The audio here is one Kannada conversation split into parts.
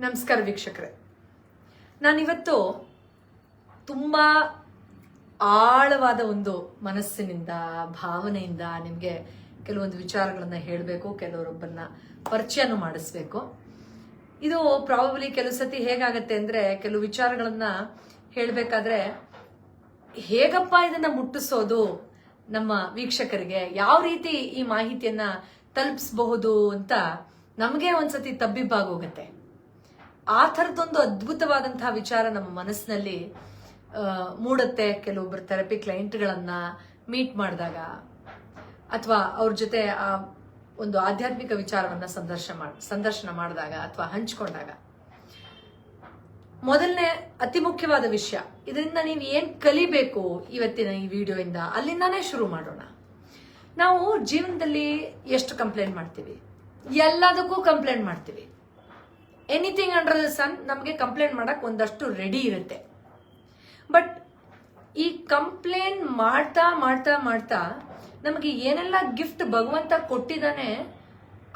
ನಮಸ್ಕಾರ ವೀಕ್ಷಕರೇ. ನಾನಿವತ್ತು ತುಂಬ ಆಳವಾದ ಒಂದು ಮನಸ್ಸಿನಿಂದ, ಭಾವನೆಯಿಂದ ನಿಮಗೆ ಕೆಲವೊಂದು ವಿಚಾರಗಳನ್ನು ಹೇಳಬೇಕು ಕೆಲವರೊಬ್ಬರನ್ನ ಪರಿಚಯನೂ ಮಾಡಿಸ್ಬೇಕು. ಇದು ಪ್ರಾಬಬ್ಲಿ ಕೆಲವು ಸತಿ ಹೇಗಾಗತ್ತೆ ಅಂದ್ರೆ ಕೆಲವು ವಿಚಾರಗಳನ್ನ ಹೇಳಬೇಕಾದ್ರೆ ಹೇಗಪ್ಪ ಇದನ್ನ ಮುಟ್ಟಿಸೋದು ನಮ್ಮ ವೀಕ್ಷಕರಿಗೆ, ಯಾವ ರೀತಿ ಈ ಮಾಹಿತಿಯನ್ನ ತಲುಪಿಸಬಹುದು ಅಂತ ನಮಗೆ ಒಂದ್ಸತಿ ತಬ್ಬಿಬ್ಬಾಗೋಗತ್ತೆ ಆ ಥರದ್ದೊಂದು ಅದ್ಭುತವಾದಂತಹ ವಿಚಾರ ನಮ್ಮ ಮನಸ್ಸಿನಲ್ಲಿ ಮೂಡುತ್ತೆ. ಕೆಲವೊಬ್ಬರು ಥೆರಪಿ ಕ್ಲೈಂಟ್ಗಳನ್ನ ಮೀಟ್ ಮಾಡಿದಾಗ ಅಥವಾ ಅವ್ರ ಜೊತೆ ಆ ಒಂದು ಆಧ್ಯಾತ್ಮಿಕ ವಿಚಾರವನ್ನ ಸಂದರ್ಶನ ಮಾಡಿ, ಸಂದರ್ಶನ ಮಾಡಿದಾಗ ಅಥವಾ ಹಂಚ್ಕೊಂಡಾಗ. ಮೊದಲನೇ ಅತಿ ಮುಖ್ಯವಾದ ವಿಷಯ, ಇದರಿಂದ ನೀವು ಏನ್ ಕಲಿಬೇಕು ಇವತ್ತಿನ ಈ ವಿಡಿಯೋಯಿಂದ ಅಲ್ಲಿಂದಾನೇ ಶುರು ಮಾಡೋಣ. ನಾವು ಜೀವನದಲ್ಲಿ ಎಷ್ಟು ಕಂಪ್ಲೇಂಟ್ ಮಾಡ್ತೀವಿ? ಎಲ್ಲದಕ್ಕೂ ಕಂಪ್ಲೇಂಟ್ ಮಾಡ್ತೀವಿ. ಎನಿಥಿಂಗ್ ಅಂಡರ್ ದ ಸನ್ ನಮಗೆ ಕಂಪ್ಲೇಂಟ್ ಮಾಡಕ್ ಒಂದಷ್ಟು ರೆಡಿ ಇರುತ್ತೆ. ಬಟ್ ಈ ಕಂಪ್ಲೇಂಟ್ ಮಾಡ್ತಾ ಮಾಡ್ತಾ ಮಾಡ್ತಾ ನಮಗೆ ಏನೆಲ್ಲ ಗಿಫ್ಟ್ ಭಗವಂತ ಕೊಟ್ಟಿದ್ದಾನೆ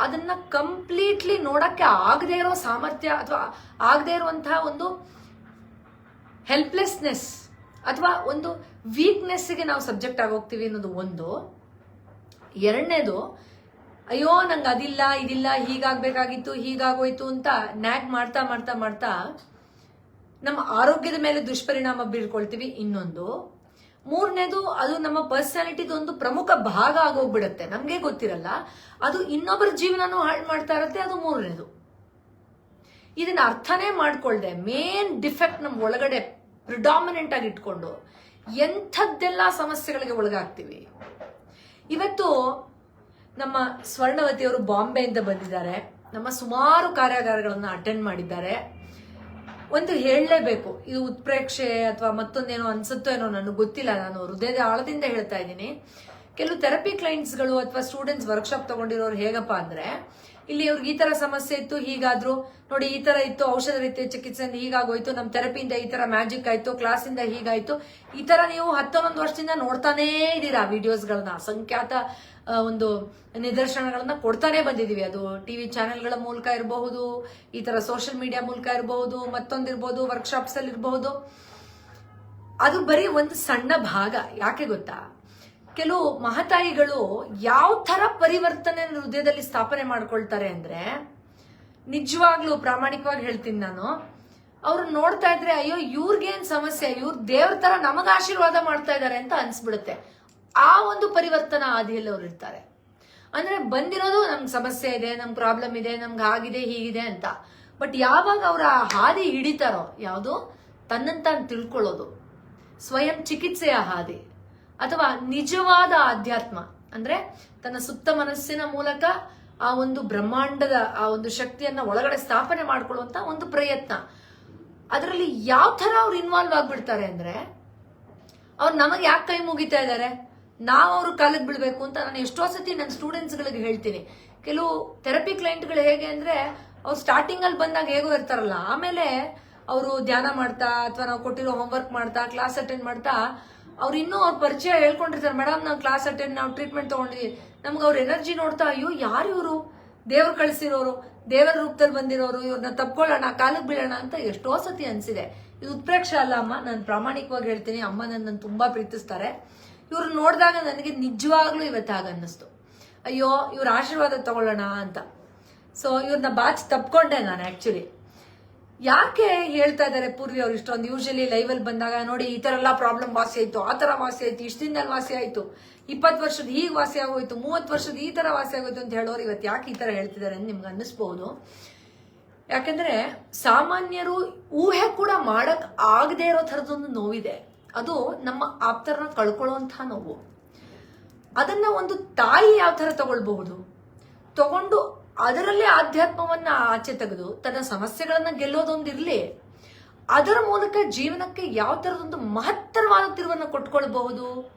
ಅದನ್ನ ಕಂಪ್ಲೀಟ್ಲಿ ನೋಡಕ್ಕೆ ಆಗದೆ ಇರೋ ಸಾಮರ್ಥ್ಯ ಅಥವಾ ಆಗದೆ ಇರುವಂತಹ ಒಂದು ಹೆಲ್ಪ್ಲೆಸ್ನೆಸ್ ಅಥವಾ ಒಂದು ವೀಕ್ನೆಸ್ಗೆ ನಾವು ಸಬ್ಜೆಕ್ಟ್ ಆಗೋಗ್ತೀವಿ ಅನ್ನೋದು ಒಂದು. ಎರಡನೇದು ಅಯ್ಯೋ, ನಂಗೆ ಅದಿಲ್ಲ, ಇದಿಲ್ಲ, ಹೀಗಾಗ್ಬೇಕಾಗಿತ್ತು, ಹೀಗಾಗೋಯ್ತು ಅಂತ ನ್ಯಾಕ್ ಮಾಡ್ತಾ ಮಾಡ್ತಾ ಮಾಡ್ತಾ ನಮ್ಮ ಆರೋಗ್ಯದ ಮೇಲೆ ದುಷ್ಪರಿಣಾಮ ಬೀಳ್ಕೊಳ್ತೀವಿ ಇನ್ನೊಂದು. ಮೂರನೇದು, ಅದು ನಮ್ಮ ಪರ್ಸನಾಲಿಟಿದು ಒಂದು ಪ್ರಮುಖ ಭಾಗ ಆಗೋಗ್ಬಿಡುತ್ತೆ. ನಮಗೆ ಗೊತ್ತಿರಲ್ಲ. ಅದು ಇನ್ನೊಬ್ಬರ ಜೀವನನೂ ಹಾಳು ಮಾಡ್ತಾ ಇರುತ್ತೆ, ಅದು ಮೂರನೇದು. ಇದನ್ನ ಅರ್ಥನೇ ಮಾಡ್ಕೊಳ್ದೆ. ಮೇನ್ ಡಿಫೆಕ್ಟ್ ನಮ್ಮ ಒಳಗಡೆ ಪ್ರಿಡಾಮಿನೆಂಟ್ ಆಗಿ ಇಟ್ಕೊಂಡು ಎಂಥದ್ದೆಲ್ಲ ಸಮಸ್ಯೆಗಳಿಗೆ ಒಳಗಾಗ್ತೀವಿ. ಇವತ್ತು ನಮ್ಮ ಸ್ವರ್ಣವತಿಯವರು ಬಾಂಬೆಯಿಂದ ಬಂದಿದ್ದಾರೆ. ನಮ್ಮ ಸುಮಾರು ಕಾರ್ಯಾಗಾರಗಳನ್ನು ಅಟೆಂಡ್ ಮಾಡಿದ್ದಾರೆ. ಒಂದು ಹೇಳಲೇಬೇಕು, ಇದು ಉತ್ಪ್ರೇಕ್ಷೆ ಅಥವಾ ಮತ್ತೊಂದೇನೋ ಅನ್ಸುತ್ತೋ ಏನೋ ನನಗೆ ಗೊತ್ತಿಲ್ಲ, ನಾನು ಹೃದಯದ ಆಳದಿಂದ ಹೇಳ್ತಾ ಇದ್ದೀನಿ. ಕೆಲವು ಥೆರಪಿ ಕ್ಲೈಂಟ್ಸ್ಗಳು ಅಥವಾ ಸ್ಟೂಡೆಂಟ್ಸ್ ವರ್ಕ್ಶಾಪ್ ತಗೊಂಡಿರೋರು ಹೇಗಪ್ಪ ಅಂದ್ರೆ, ಇಲ್ಲಿ ಅವ್ರಿಗೆ ಈ ತರ ಸಮಸ್ಯೆ ಇತ್ತು, ಹೀಗಾದ್ರು ನೋಡಿ ಈ ತರ ಇತ್ತು, ಔಷಧ ರೀತಿಯ ಚಿಕಿತ್ಸೆಯಿಂದ ಹೀಗಾಗೋಯ್ತು ನಮ್ಮ ಥೆರಪಿಯಿಂದ ಈ ತರ ಮ್ಯಾಜಿಕ್ ಆಯ್ತು ಕ್ಲಾಸಿಂದ ಹೀಗಾಯ್ತು. ಈ ತರ ನೀವು ಹತ್ತೊಂದೊಂದು ವರ್ಷದಿಂದ ನೋಡ್ತಾನೇ ಇದ್ದೀರಾ ವಿಡಿಯೋಸ್ಗಳನ್ನ ಅಸಂಖ್ಯಾತ ಒಂದು ನಿದರ್ಶನಗಳನ್ನ ಕೊಡ್ತಾನೆ ಬಂದಿದ್ದೀವಿ ಅದು ಟಿ ವಿ ಚಾನೆಲ್ಗಳ ಮೂಲಕ ಇರಬಹುದು, ಈ ತರ ಸೋಷಿಯಲ್ ಮೀಡಿಯಾ ಮೂಲಕ ಇರಬಹುದು ಮತ್ತೊಂದಿರ್ಬೋದು ವರ್ಕ್ಶಾಪ್ಸ್ ಅಲ್ಲಿ ಇರಬಹುದು. ಅದು ಬರೀ ಒಂದು ಸಣ್ಣ ಭಾಗ. ಯಾಕೆ ಗೊತ್ತಾ? ಕೆಲವು ಮಹತಾಯಿಗಳು ಯಾವ ತರ ಪರಿವರ್ತನೆ ಹೃದಯದಲ್ಲಿ ಸ್ಥಾಪನೆ ಮಾಡ್ಕೊಳ್ತಾರೆ ಅಂದ್ರೆ, ನಿಜವಾಗ್ಲೂ ಪ್ರಾಮಾಣಿಕವಾಗಿ ಹೇಳ್ತೀನಿ ನಾನು, ಅವ್ರು ನೋಡ್ತಾ ಇದ್ರೆ, ಅಯ್ಯೋ, ಇವ್ರಿಗೇನ್ ಸಮಸ್ಯೆ? ಇವ್ರು ದೇವ್ರ ತರ ನಮಗ ಆಶೀರ್ವಾದ ಮಾಡ್ತಾ ಇದ್ದಾರೆ ಅಂತ ಅನ್ಸ್ಬಿಡುತ್ತೆ. ಆ ಒಂದು ಪರಿವರ್ತನ ಆದಿಯಲ್ಲಿ ಅವ್ರು ಇರ್ತಾರೆ. ಅಂದ್ರೆ ಬಂದಿರೋದು ನಮ್ಗೆ ಸಮಸ್ಯೆ ಇದೆ, ನಮ್ಗೆ ಪ್ರಾಬ್ಲಮ್ ಇದೆ, ನಮ್ಗೆ ಆಗಿದೆ, ಹೀಗಿದೆ ಅಂತ. ಬಟ್ ಯಾವಾಗ ಅವರ ಹಾದಿ ಹಿಡಿತಾರೋ, ಯಾವುದು? ತನ್ನಂತ ತಿಳ್ಕೊಳ್ಳೋದು. ಸ್ವಯಂ ಚಿಕಿತ್ಸೆಯ ಹಾದಿ. ಅಥವಾ ನಿಜವಾದ ಆಧ್ಯಾತ್ಮ. ಅಂದ್ರೆ ತನ್ನ ಸುತ್ತ ಮನಸ್ಸಿನ ಮೂಲಕ ಆ ಒಂದು ಬ್ರಹ್ಮಾಂಡದ, ಆ ಒಂದು ಶಕ್ತಿಯನ್ನ ಒಳಗಡೆ ಸ್ಥಾಪನೆ ಮಾಡ್ಕೊಳ್ಳುವಂತ ಒಂದು ಪ್ರಯತ್ನ. ಅದರಲ್ಲಿ ಯಾವ ತರ ಅವ್ರು ಇನ್ವಾಲ್ವ್ ಆಗ್ಬಿಡ್ತಾರೆ ಅಂದ್ರೆ, ಅವ್ರು ನಮಗೆ ಯಾಕೆ ಕೈ ಮುಗಿತಾ ಇದ್ದಾರೆ ನಾವು ಅವ್ರ ಕಾಲಕ್ಕೆ ಬೀಳ್ಬೇಕು ಅಂತ ನಾನು ಎಷ್ಟೋ ಸತಿ ನನ್ನ ಸ್ಟೂಡೆಂಟ್ಸ್ಗಳಿಗೆ ಹೇಳ್ತೀನಿ. ಕೆಲವು ಥೆರಪಿ ಕ್ಲೈಂಟ್ಗಳು ಹೇಗೆ ಅಂದ್ರೆ, ಅವ್ರು ಸ್ಟಾರ್ಟಿಂಗ್ ಅಲ್ಲಿ ಬಂದಾಗ ಹೇಗೋ ಇರ್ತಾರಲ್ಲ, ಆಮೇಲೆ ಅವರು ಧ್ಯಾನ ಮಾಡ್ತಾ ಅಥವಾ ನಾವು ಕೊಟ್ಟಿರೋ ಹೋಮ್ವರ್ಕ್ ಮಾಡ್ತಾ ಕ್ಲಾಸ್ ಅಟೆಂಡ್ ಮಾಡ್ತಾ, ಅವ್ರು ಇನ್ನೂ ಅವ್ರ ಪರಿಚಯ ಹೇಳ್ಕೊಂಡಿರ್ತಾರೆ ಮೇಡಮ್ ನಾವು ಕ್ಲಾಸ್ ಅಟೆಂಡ್ ನಾವು ಟ್ರೀಟ್ಮೆಂಟ್ ತೊಗೊಂಡಿದ್ವಿ. ನಮ್ಗೆ ಅವ್ರ ಎನರ್ಜಿ ನೋಡ್ತಾ, ಅಯ್ಯೋ, ಯಾರು ಇವರು? ದೇವ್ರು ಕಳಿಸಿರೋರು, ದೇವರ ರೂಪದಲ್ಲಿ ಬಂದಿರೋರು ಇವ್ರನ್ನ ತಪ್ಕೊಳ್ಳೋಣ ಕಾಲಕ್ಕೆ ಬೀಳೋಣ ಅಂತ ಎಷ್ಟೋ ಸತಿ ಅನ್ಸಿದೆ. ಇದು ಉತ್ಪ್ರೇಕ್ಷೆ ಅಲ್ಲ, ಅಮ್ಮ. ನಾನು ಪ್ರಾಮಾಣಿಕವಾಗಿ ಹೇಳ್ತೀನಿ. ಅಮ್ಮ ನನ್ನ ತುಂಬಾ ಪ್ರೀತಿಸ್ತಾರೆ. ಇವ್ರು ನೋಡಿದಾಗ ನನಗೆ ನಿಜವಾಗ್ಲೂ ಇವತ್ತಾಗ ಅನ್ನಿಸ್ತು. ಅಯ್ಯೋ, ಇವ್ರ ಆಶೀರ್ವಾದ ತಗೊಳ್ಳೋಣ ಅಂತ. ಸೊ ಇವ್ರನ್ನ ಬಾಚ್ ತಪ್ಕೊಂಡೆ ನಾನು ಆಕ್ಚುಲಿ ಯಾಕೆ ಹೇಳ್ತಾ ಇದ್ದಾರೆ ಪೂರ್ವಿ ಅವ್ರು ಇಷ್ಟೊಂದು? ಯೂಶಲಿ ಲೈವಲ್ಲಿ ಬಂದಾಗ ನೋಡಿ ಈ ಥರ ಎಲ್ಲ ಪ್ರಾಬ್ಲಮ್ ವಾಸಿ ಆಯಿತು, ಆ ಥರ ವಾಸಿ ಆಯಿತು, ಇಷ್ಟು ದಿನದಲ್ಲಿ ವಾಸಿ ಆಯಿತು, ಇಪ್ಪತ್ತು ವರ್ಷದ ಹೀಗೆ ವಾಸಿ ಆಗೋಯ್ತು, ಮೂವತ್ತು ವರ್ಷದ ಈ ಥರ ವಾಸಿ ಆಗೋಯ್ತು ಅಂತ ಹೇಳೋರು ಇವತ್ತು ಯಾಕೆ ಈ ಥರ ಹೇಳ್ತಿದ್ದಾರೆ ಅಂತ ನಿಮ್ಗೆ ಅನ್ನಿಸ್ಬೋದು. ಯಾಕಂದ್ರೆ ಸಾಮಾನ್ಯರು ಊಹೆ ಕೂಡ ಮಾಡಕ್ ಆಗದೆ ಇರೋ ಥರದೊಂದು ನೋವಿದೆ. ಅದು ನಮ್ಮ ಆಪ್ತರನ್ನ ಕಳ್ಕೊಳ್ಳುವಂತಹ ನೋವು. ಅದನ್ನ ಒಂದು ತಾಯಿ ಯಾವ ತರ ತಗೊಳ್ಬಹುದು? ತಗೊಂಡು ಅದರಲ್ಲೇ ಆಧ್ಯಾತ್ಮವನ್ನ ಆಚೆ ತೆಗೆದು ತನ್ನ ಸಮಸ್ಯೆಗಳನ್ನ ಗೆಲ್ಲೋದೊಂದಿರಲಿ ಅದರ ಮೂಲಕ ಜೀವನಕ್ಕೆ ಯಾವ ತರದೊಂದು ಮಹತ್ತರವಾದ ತಿರುವನ್ನ ಕೊಟ್ಕೊಳ್ಬಹುದು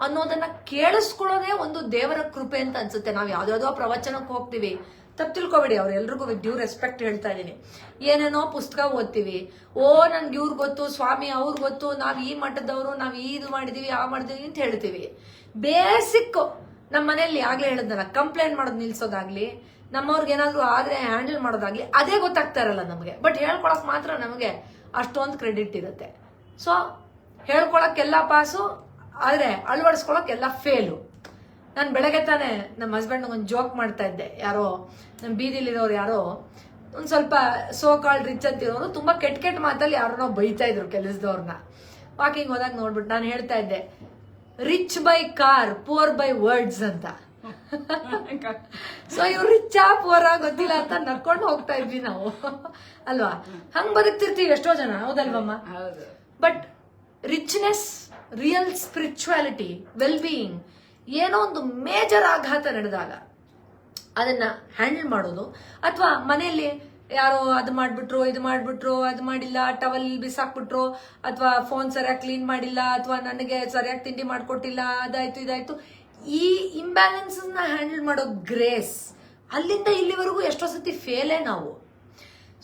ಅನ್ನೋದನ್ನ ಕೇಳಿಸ್ಕೊಳ್ಳೋದೇ ಒಂದು ದೇವರ ಕೃಪೆ ಅಂತ ಅನ್ಸುತ್ತೆ. ನಾವು ಯಾವ್ದಾವ್ದೋ ಪ್ರವಚನಕ್ಕೆ ಹೋಗ್ತೀವಿ. ತಪ್ಪು ತಿಳ್ಕೊಬೇಡಿ, ಅವ್ರೆಲ್ರಿಗೂ ವಿತ್ ಡ್ಯೂ ರೆಸ್ಪೆಕ್ಟ್ ಹೇಳ್ತಾ ಇದ್ದೀನಿ. ಏನೇನೋ ಪುಸ್ತಕ ಓದ್ತೀವಿ. ಓ ನನ್ಗೆ ಇವ್ರು ಗೊತ್ತು, ಸ್ವಾಮಿ ಅವ್ರು ಗೊತ್ತು, ನಾವು ಈ ಮಠದವರು, ನಾವು ಇದು ಮಾಡಿದೀವಿ, ಆ ಮಾಡಿದೀವಿ ಅಂತ ಹೇಳ್ತೀವಿ. ಬೇಸಿಕ್ ನಮ್ಮ ಮನೆಯಲ್ಲಿ ಆಗ್ಲೇ ಹೇಳಿದ್ನಲ್ಲ ಕಂಪ್ಲೇಂಟ್ ಮಾಡೋದು ನಿಲ್ಸೋದಾಗ್ಲಿ, ನಮ್ಮವ್ರಿಗೆ ಏನಾದರೂ ಆದ್ರೆ ಹ್ಯಾಂಡಲ್ ಮಾಡೋದಾಗ್ಲಿ, ಅದೇ ಗೊತ್ತಾಗ್ತಾ ಇರಲ್ಲ ನಮಗೆ. ಬಟ್ ಹೇಳ್ಕೊಳಕ್ ಮಾತ್ರ ನಮಗೆ ಅಷ್ಟೊಂದು ಕ್ರೆಡಿಟ್ ಇರುತ್ತೆ. ಸೊ ಹೇಳ್ಕೊಳಕ್ಕೆಲ್ಲ ಪಾಸು ಆದ್ರೆ ಅಳವಡಿಸ್ಕೊಳಕ್ ಎಲ್ಲ ಫೇಲು ನಾನು ಬೆಳಗ್ಗೆ ತಾನೆ ನಮ್ಮ ಹಸ್ಬೆಂಡ್ ಒಂದು ಜೋಕ್ ಮಾಡ್ತಾ ಇದ್ದೆ. ಯಾರೋ ನಮ್ಮ ಬೀದಿಲಿರೋರು ಯಾರೋ ಒಂದು ಸ್ವಲ್ಪ ಸೋ ಕಾಲ್ ರಿಚ್ ಅಂತಿರೋರು ತುಂಬ ಕೆಟ್ಟ ಕೆಟ್ಟ ಮಾತಲ್ಲಿ ಯಾರನ್ನೋ ಬೈತಾ ಇದ್ರು ಕೆಲಸದವ್ರನ್ನ. ವಾಕಿಂಗ್ ಹೋದಾಗ ನೋಡ್ಬಿಟ್ಟು ನಾನು ಹೇಳ್ತಾ ಇದ್ದೆ rich by car poor by words ಅಂತ. ಸೊ ಇವ್ರು ರಿಚ್ ಆ ಪುವರ್ ಗೊತ್ತಿಲ್ಲ ಅಂತ ನಡ್ಕೊಂಡು ಹೋಗ್ತಾ ಇದ್ವಿ ನಾವು. ಅಲ್ವಾ? ಹಂಗ್ ಬದುಕ್ತಿರ್ತೀವಿ ಎಷ್ಟೋ ಜನ ಹೌದಲ್ವಮ್ಮ? ಹೌದು. But richness real spirituality well being ಏನೋ ಒಂದು ಮೇಜರ್ ಆಘಾತ ನಡೆದಾಗ ಅದನ್ನ ಹ್ಯಾಂಡಲ್ ಮಾಡೋದು. ಅಥವಾ ಮನೆಯಲ್ಲಿ ಯಾರೋ ಅದು ಮಾಡ್ಬಿಟ್ರು, ಇದು ಮಾಡ್ಬಿಟ್ರು, ಅದು ಮಾಡಿಲ್ಲ, ಟವಲ್ ಬಿಸಾಕ್ಬಿಟ್ರು, ಅಥವಾ ಫೋನ್ ಸರಿಯಾಗಿ ಕ್ಲೀನ್ ಮಾಡಿಲ್ಲ, ಅಥವಾ ನನಗೆ ಸರಿಯಾಗಿ ತಿಂಡಿ ಮಾಡಿಕೊಟ್ಟಿಲ್ಲ, ಅದಾಯ್ತು, ಇದಾಯ್ತು. ಈ ಇಂಬ್ಯಾಲೆನ್ಸ್ನ ಹ್ಯಾಂಡಲ್ ಮಾಡೋ ಗ್ರೇಸ್ ಅಲ್ಲಿಂದ ಇಲ್ಲಿವರೆಗೂ ಎಷ್ಟೋ ಸತಿ ಫೇಲೇ ನಾವು.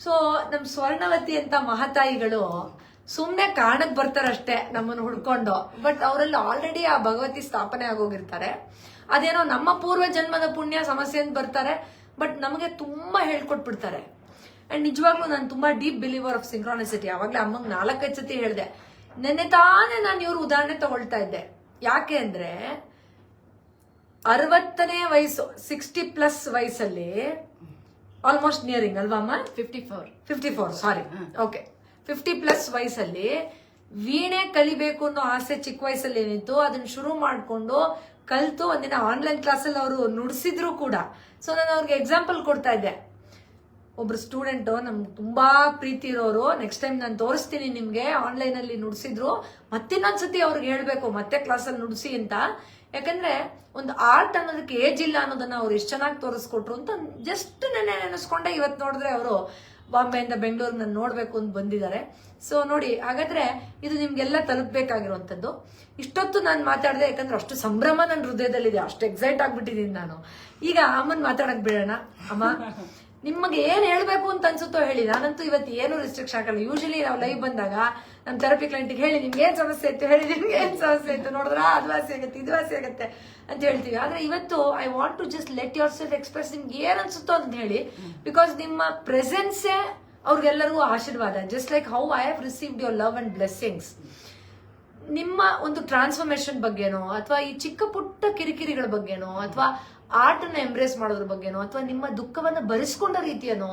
ಸೊ ನಮ್ಮ ಸ್ವರ್ಣವತಿ ಅಂತ ಮಹಾತಾಯಿಗಳು ಸುಮ್ನೆ ಕಾರಣಕ್ಕೆ ಬರ್ತಾರಷ್ಟೇ ನಮ್ಮನ್ನು ಹುಡ್ಕೊಂಡು. ಬಟ್ ಅವರಲ್ಲಿ ಆಲ್ರೆಡಿ ಆ ಭಗವತಿ ಸ್ಥಾಪನೆ ಆಗೋಗಿರ್ತಾರೆ. ಅದೇನೋ ನಮ್ಮ ಪೂರ್ವ ಜನ್ಮದ ಪುಣ್ಯ ಸಮಸ್ಯೆ ಅಂತ ಬರ್ತಾರೆ ಬಟ್ ನಮಗೆ ತುಂಬಾ ಹೇಳ್ಕೊಟ್ಬಿಡ್ತಾರೆ. ಅಂಡ್ ನಿಜವಾಗ್ಲೂ ನಾನು ತುಂಬಾ ಡೀಪ್ ಬಿಲೀವರ್ ಆಫ್ ಸಿಂಕ್ರಾನಿಸಿಟಿ ಅವಾಗಲೇ ಅಮ್ಮಂಗೆ ನಾಲ್ಕೈದು ಸತಿ ಹೇಳಿದೆ ನೆನ್ನೆ ತಾನೇ ನಾನು ಇವ್ರ ಉದಾಹರಣೆ ತಗೊಳ್ತಾ ಇದ್ದೆ. ಯಾಕೆ ಅಂದ್ರೆ ಅರವತ್ತನೇ ವಯಸ್ಸು ಸಿಕ್ಸ್ಟಿ ಪ್ಲಸ್ ವಯಸ್ಸಲ್ಲಿ ಆಲ್ಮೋಸ್ಟ್ ನಿಯರಿಂಗ್ ಅಲ್ವಾ ಅಮ್ಮ? Fifty four fifty four sorry okay fifty plus ವಯಸ್ಸಲ್ಲಿ ವೀಣೆ ಕಲಿಬೇಕು ಅನ್ನೋ ಆಸೆ ಚಿಕ್ಕ ವಯಸ್ಸಲ್ಲಿ ಏನಿತ್ತು, ಅದನ್ನ ಶುರು ಮಾಡಿಕೊಂಡು ಕಲಿತು ಒಂದಿನ ಆನ್ಲೈನ್ ಕ್ಲಾಸಲ್ಲಿ ಅವರು ನುಡಿಸಿದ್ರು ಕೂಡ. ಸೊ ನಾನು ಅವ್ರಿಗೆ ಎಕ್ಸಾಂಪಲ್ ಕೊಡ್ತಾ ಇದ್ದೆ. ಒಬ್ರು ಸ್ಟೂಡೆಂಟ್ ನಮ್ಗೆ ತುಂಬಾ ಪ್ರೀತಿ ಇರೋರು. ನೆಕ್ಸ್ಟ್ ಟೈಮ್ ನಾನು ತೋರಿಸ್ತೀನಿ ನಿಮಗೆ ಆನ್ಲೈನ್ ಅಲ್ಲಿ ನುಡಿಸಿದ್ರು. ಮತ್ತಿನ್ನೊಂದ್ಸತಿ ಅವ್ರಿಗೆ ಹೇಳಬೇಕು, ಮತ್ತೆ ಕ್ಲಾಸಲ್ಲಿ ನುಡಿಸಿ ಅಂತ. ಯಾಕಂದ್ರೆ ಒಂದು ಆರ್ಟ್ ಅನ್ನೋದಕ್ಕೆ ಏಜ್ ಇಲ್ಲ ಅನ್ನೋದನ್ನ ಅವ್ರು ಎಷ್ಟು ಚೆನ್ನಾಗಿ ತೋರಿಸ್ಕೊಟ್ರು ಅಂತ ಜಸ್ಟ್ ನೆನೆ ನೆನೆಸ್ಕೊಂಡೆ ಇವತ್ತು ನೋಡಿದ್ರೆ ಅವರು. ಬಾಂಬೆಯಿಂದ ಬೆಂಗಳೂರಿನ ನೋಡಬೇಕು ಅಂತ ಬಂದಿದ್ದಾರೆ. ಸೊ ನೋಡಿ, ಹಾಗಾದ್ರೆ ಇದು ನಿಮ್ಗೆಲ್ಲ ತಲುಪಬೇಕಾಗಿರುವಂಥದ್ದು ಇಷ್ಟೊತ್ತು ನಾನು ಮಾತಾಡಿದೆ, ಯಾಕಂದ್ರೆ ಅಷ್ಟು ಸಂಭ್ರಮ ನನ್ನ ಹೃದಯದಲ್ಲಿದೆ. ಅಷ್ಟು ಎಕ್ಸೈಟ್ ಆಗ್ಬಿಟ್ಟಿದ್ದೀನಿ ನಾನು. ಈಗ ಅಮ್ಮನ್ ಮಾತಾಡಕ್ ಬಿಡೋಣ. ಅಮ್ಮ, ನಿಮಗೆ ಏನ್ ಹೇಳ್ಬೇಕು ಅಂತ ಅನ್ಸುತ್ತೋ ಹೇಳಿ. ನಾನಂತೂ ಇವತ್ತು ಏನು ರಿಸ್ಟ್ರಿಕ್ಷನ್ ಹಾಕಲ್ಲ. ಯೂಶಲಿ ನಾವು ಲೈವ್ ಬಂದಾಗ ನಮ್ಮ ಥೆರಪಿ ಕ್ಲೈಂಟಿಗೆ ಹೇಳಿ, ನಿಮ್ಗೆ ಏನು ಸಮಸ್ಯೆ ಇತ್ತು? ಹೇಳಿ, ನಿಮ್ಗೆ ಏನು ಸಮಸ್ಯೆ ಇತ್ತು? ನೋಡಿದ್ರೆ ಅದು ವಾಸಿ ಆಗುತ್ತೆ, ಇದು ವಾಸಿ ಆಗುತ್ತೆ ಅಂತ ಹೇಳ್ತೀವಿ. ಆದ್ರೆ ಇವತ್ತು I want to just let yourself express ನಿಮ್ಗೆ ಏನು ಅನ್ಸುತ್ತೋ ಅಂತ ಹೇಳಿ ಬಿಕಾಸ್ ನಿಮ್ಮ ಪ್ರೆಸೆನ್ಸೇ ಅವ್ರಿಗೆಲ್ಲರಿಗೂ ಆಶೀರ್ವಾದ. Just like how I have received your love and blessings ನಿಮ್ಮ ಒಂದು ಟ್ರಾನ್ಸ್ಫಾರ್ಮೇಶನ್ ಬಗ್ಗೆನೋ, ಅಥವಾ ಈ ಚಿಕ್ಕ ಪುಟ್ಟ ಕಿರಿಕಿರಿಗಳ ಬಗ್ಗೆನೋ, ಅಥವಾ ಆರ್ಟ್ ಅನ್ನ ಎಂಬ್ರೇಸ್ ಮಾಡೋದ್ರ ಬಗ್ಗೆನೋ, ಅಥವಾ ನಿಮ್ಮ ದುಃಖವನ್ನು ಭರಿಸ್ಕೊಂಡ ರೀತಿಯನೋ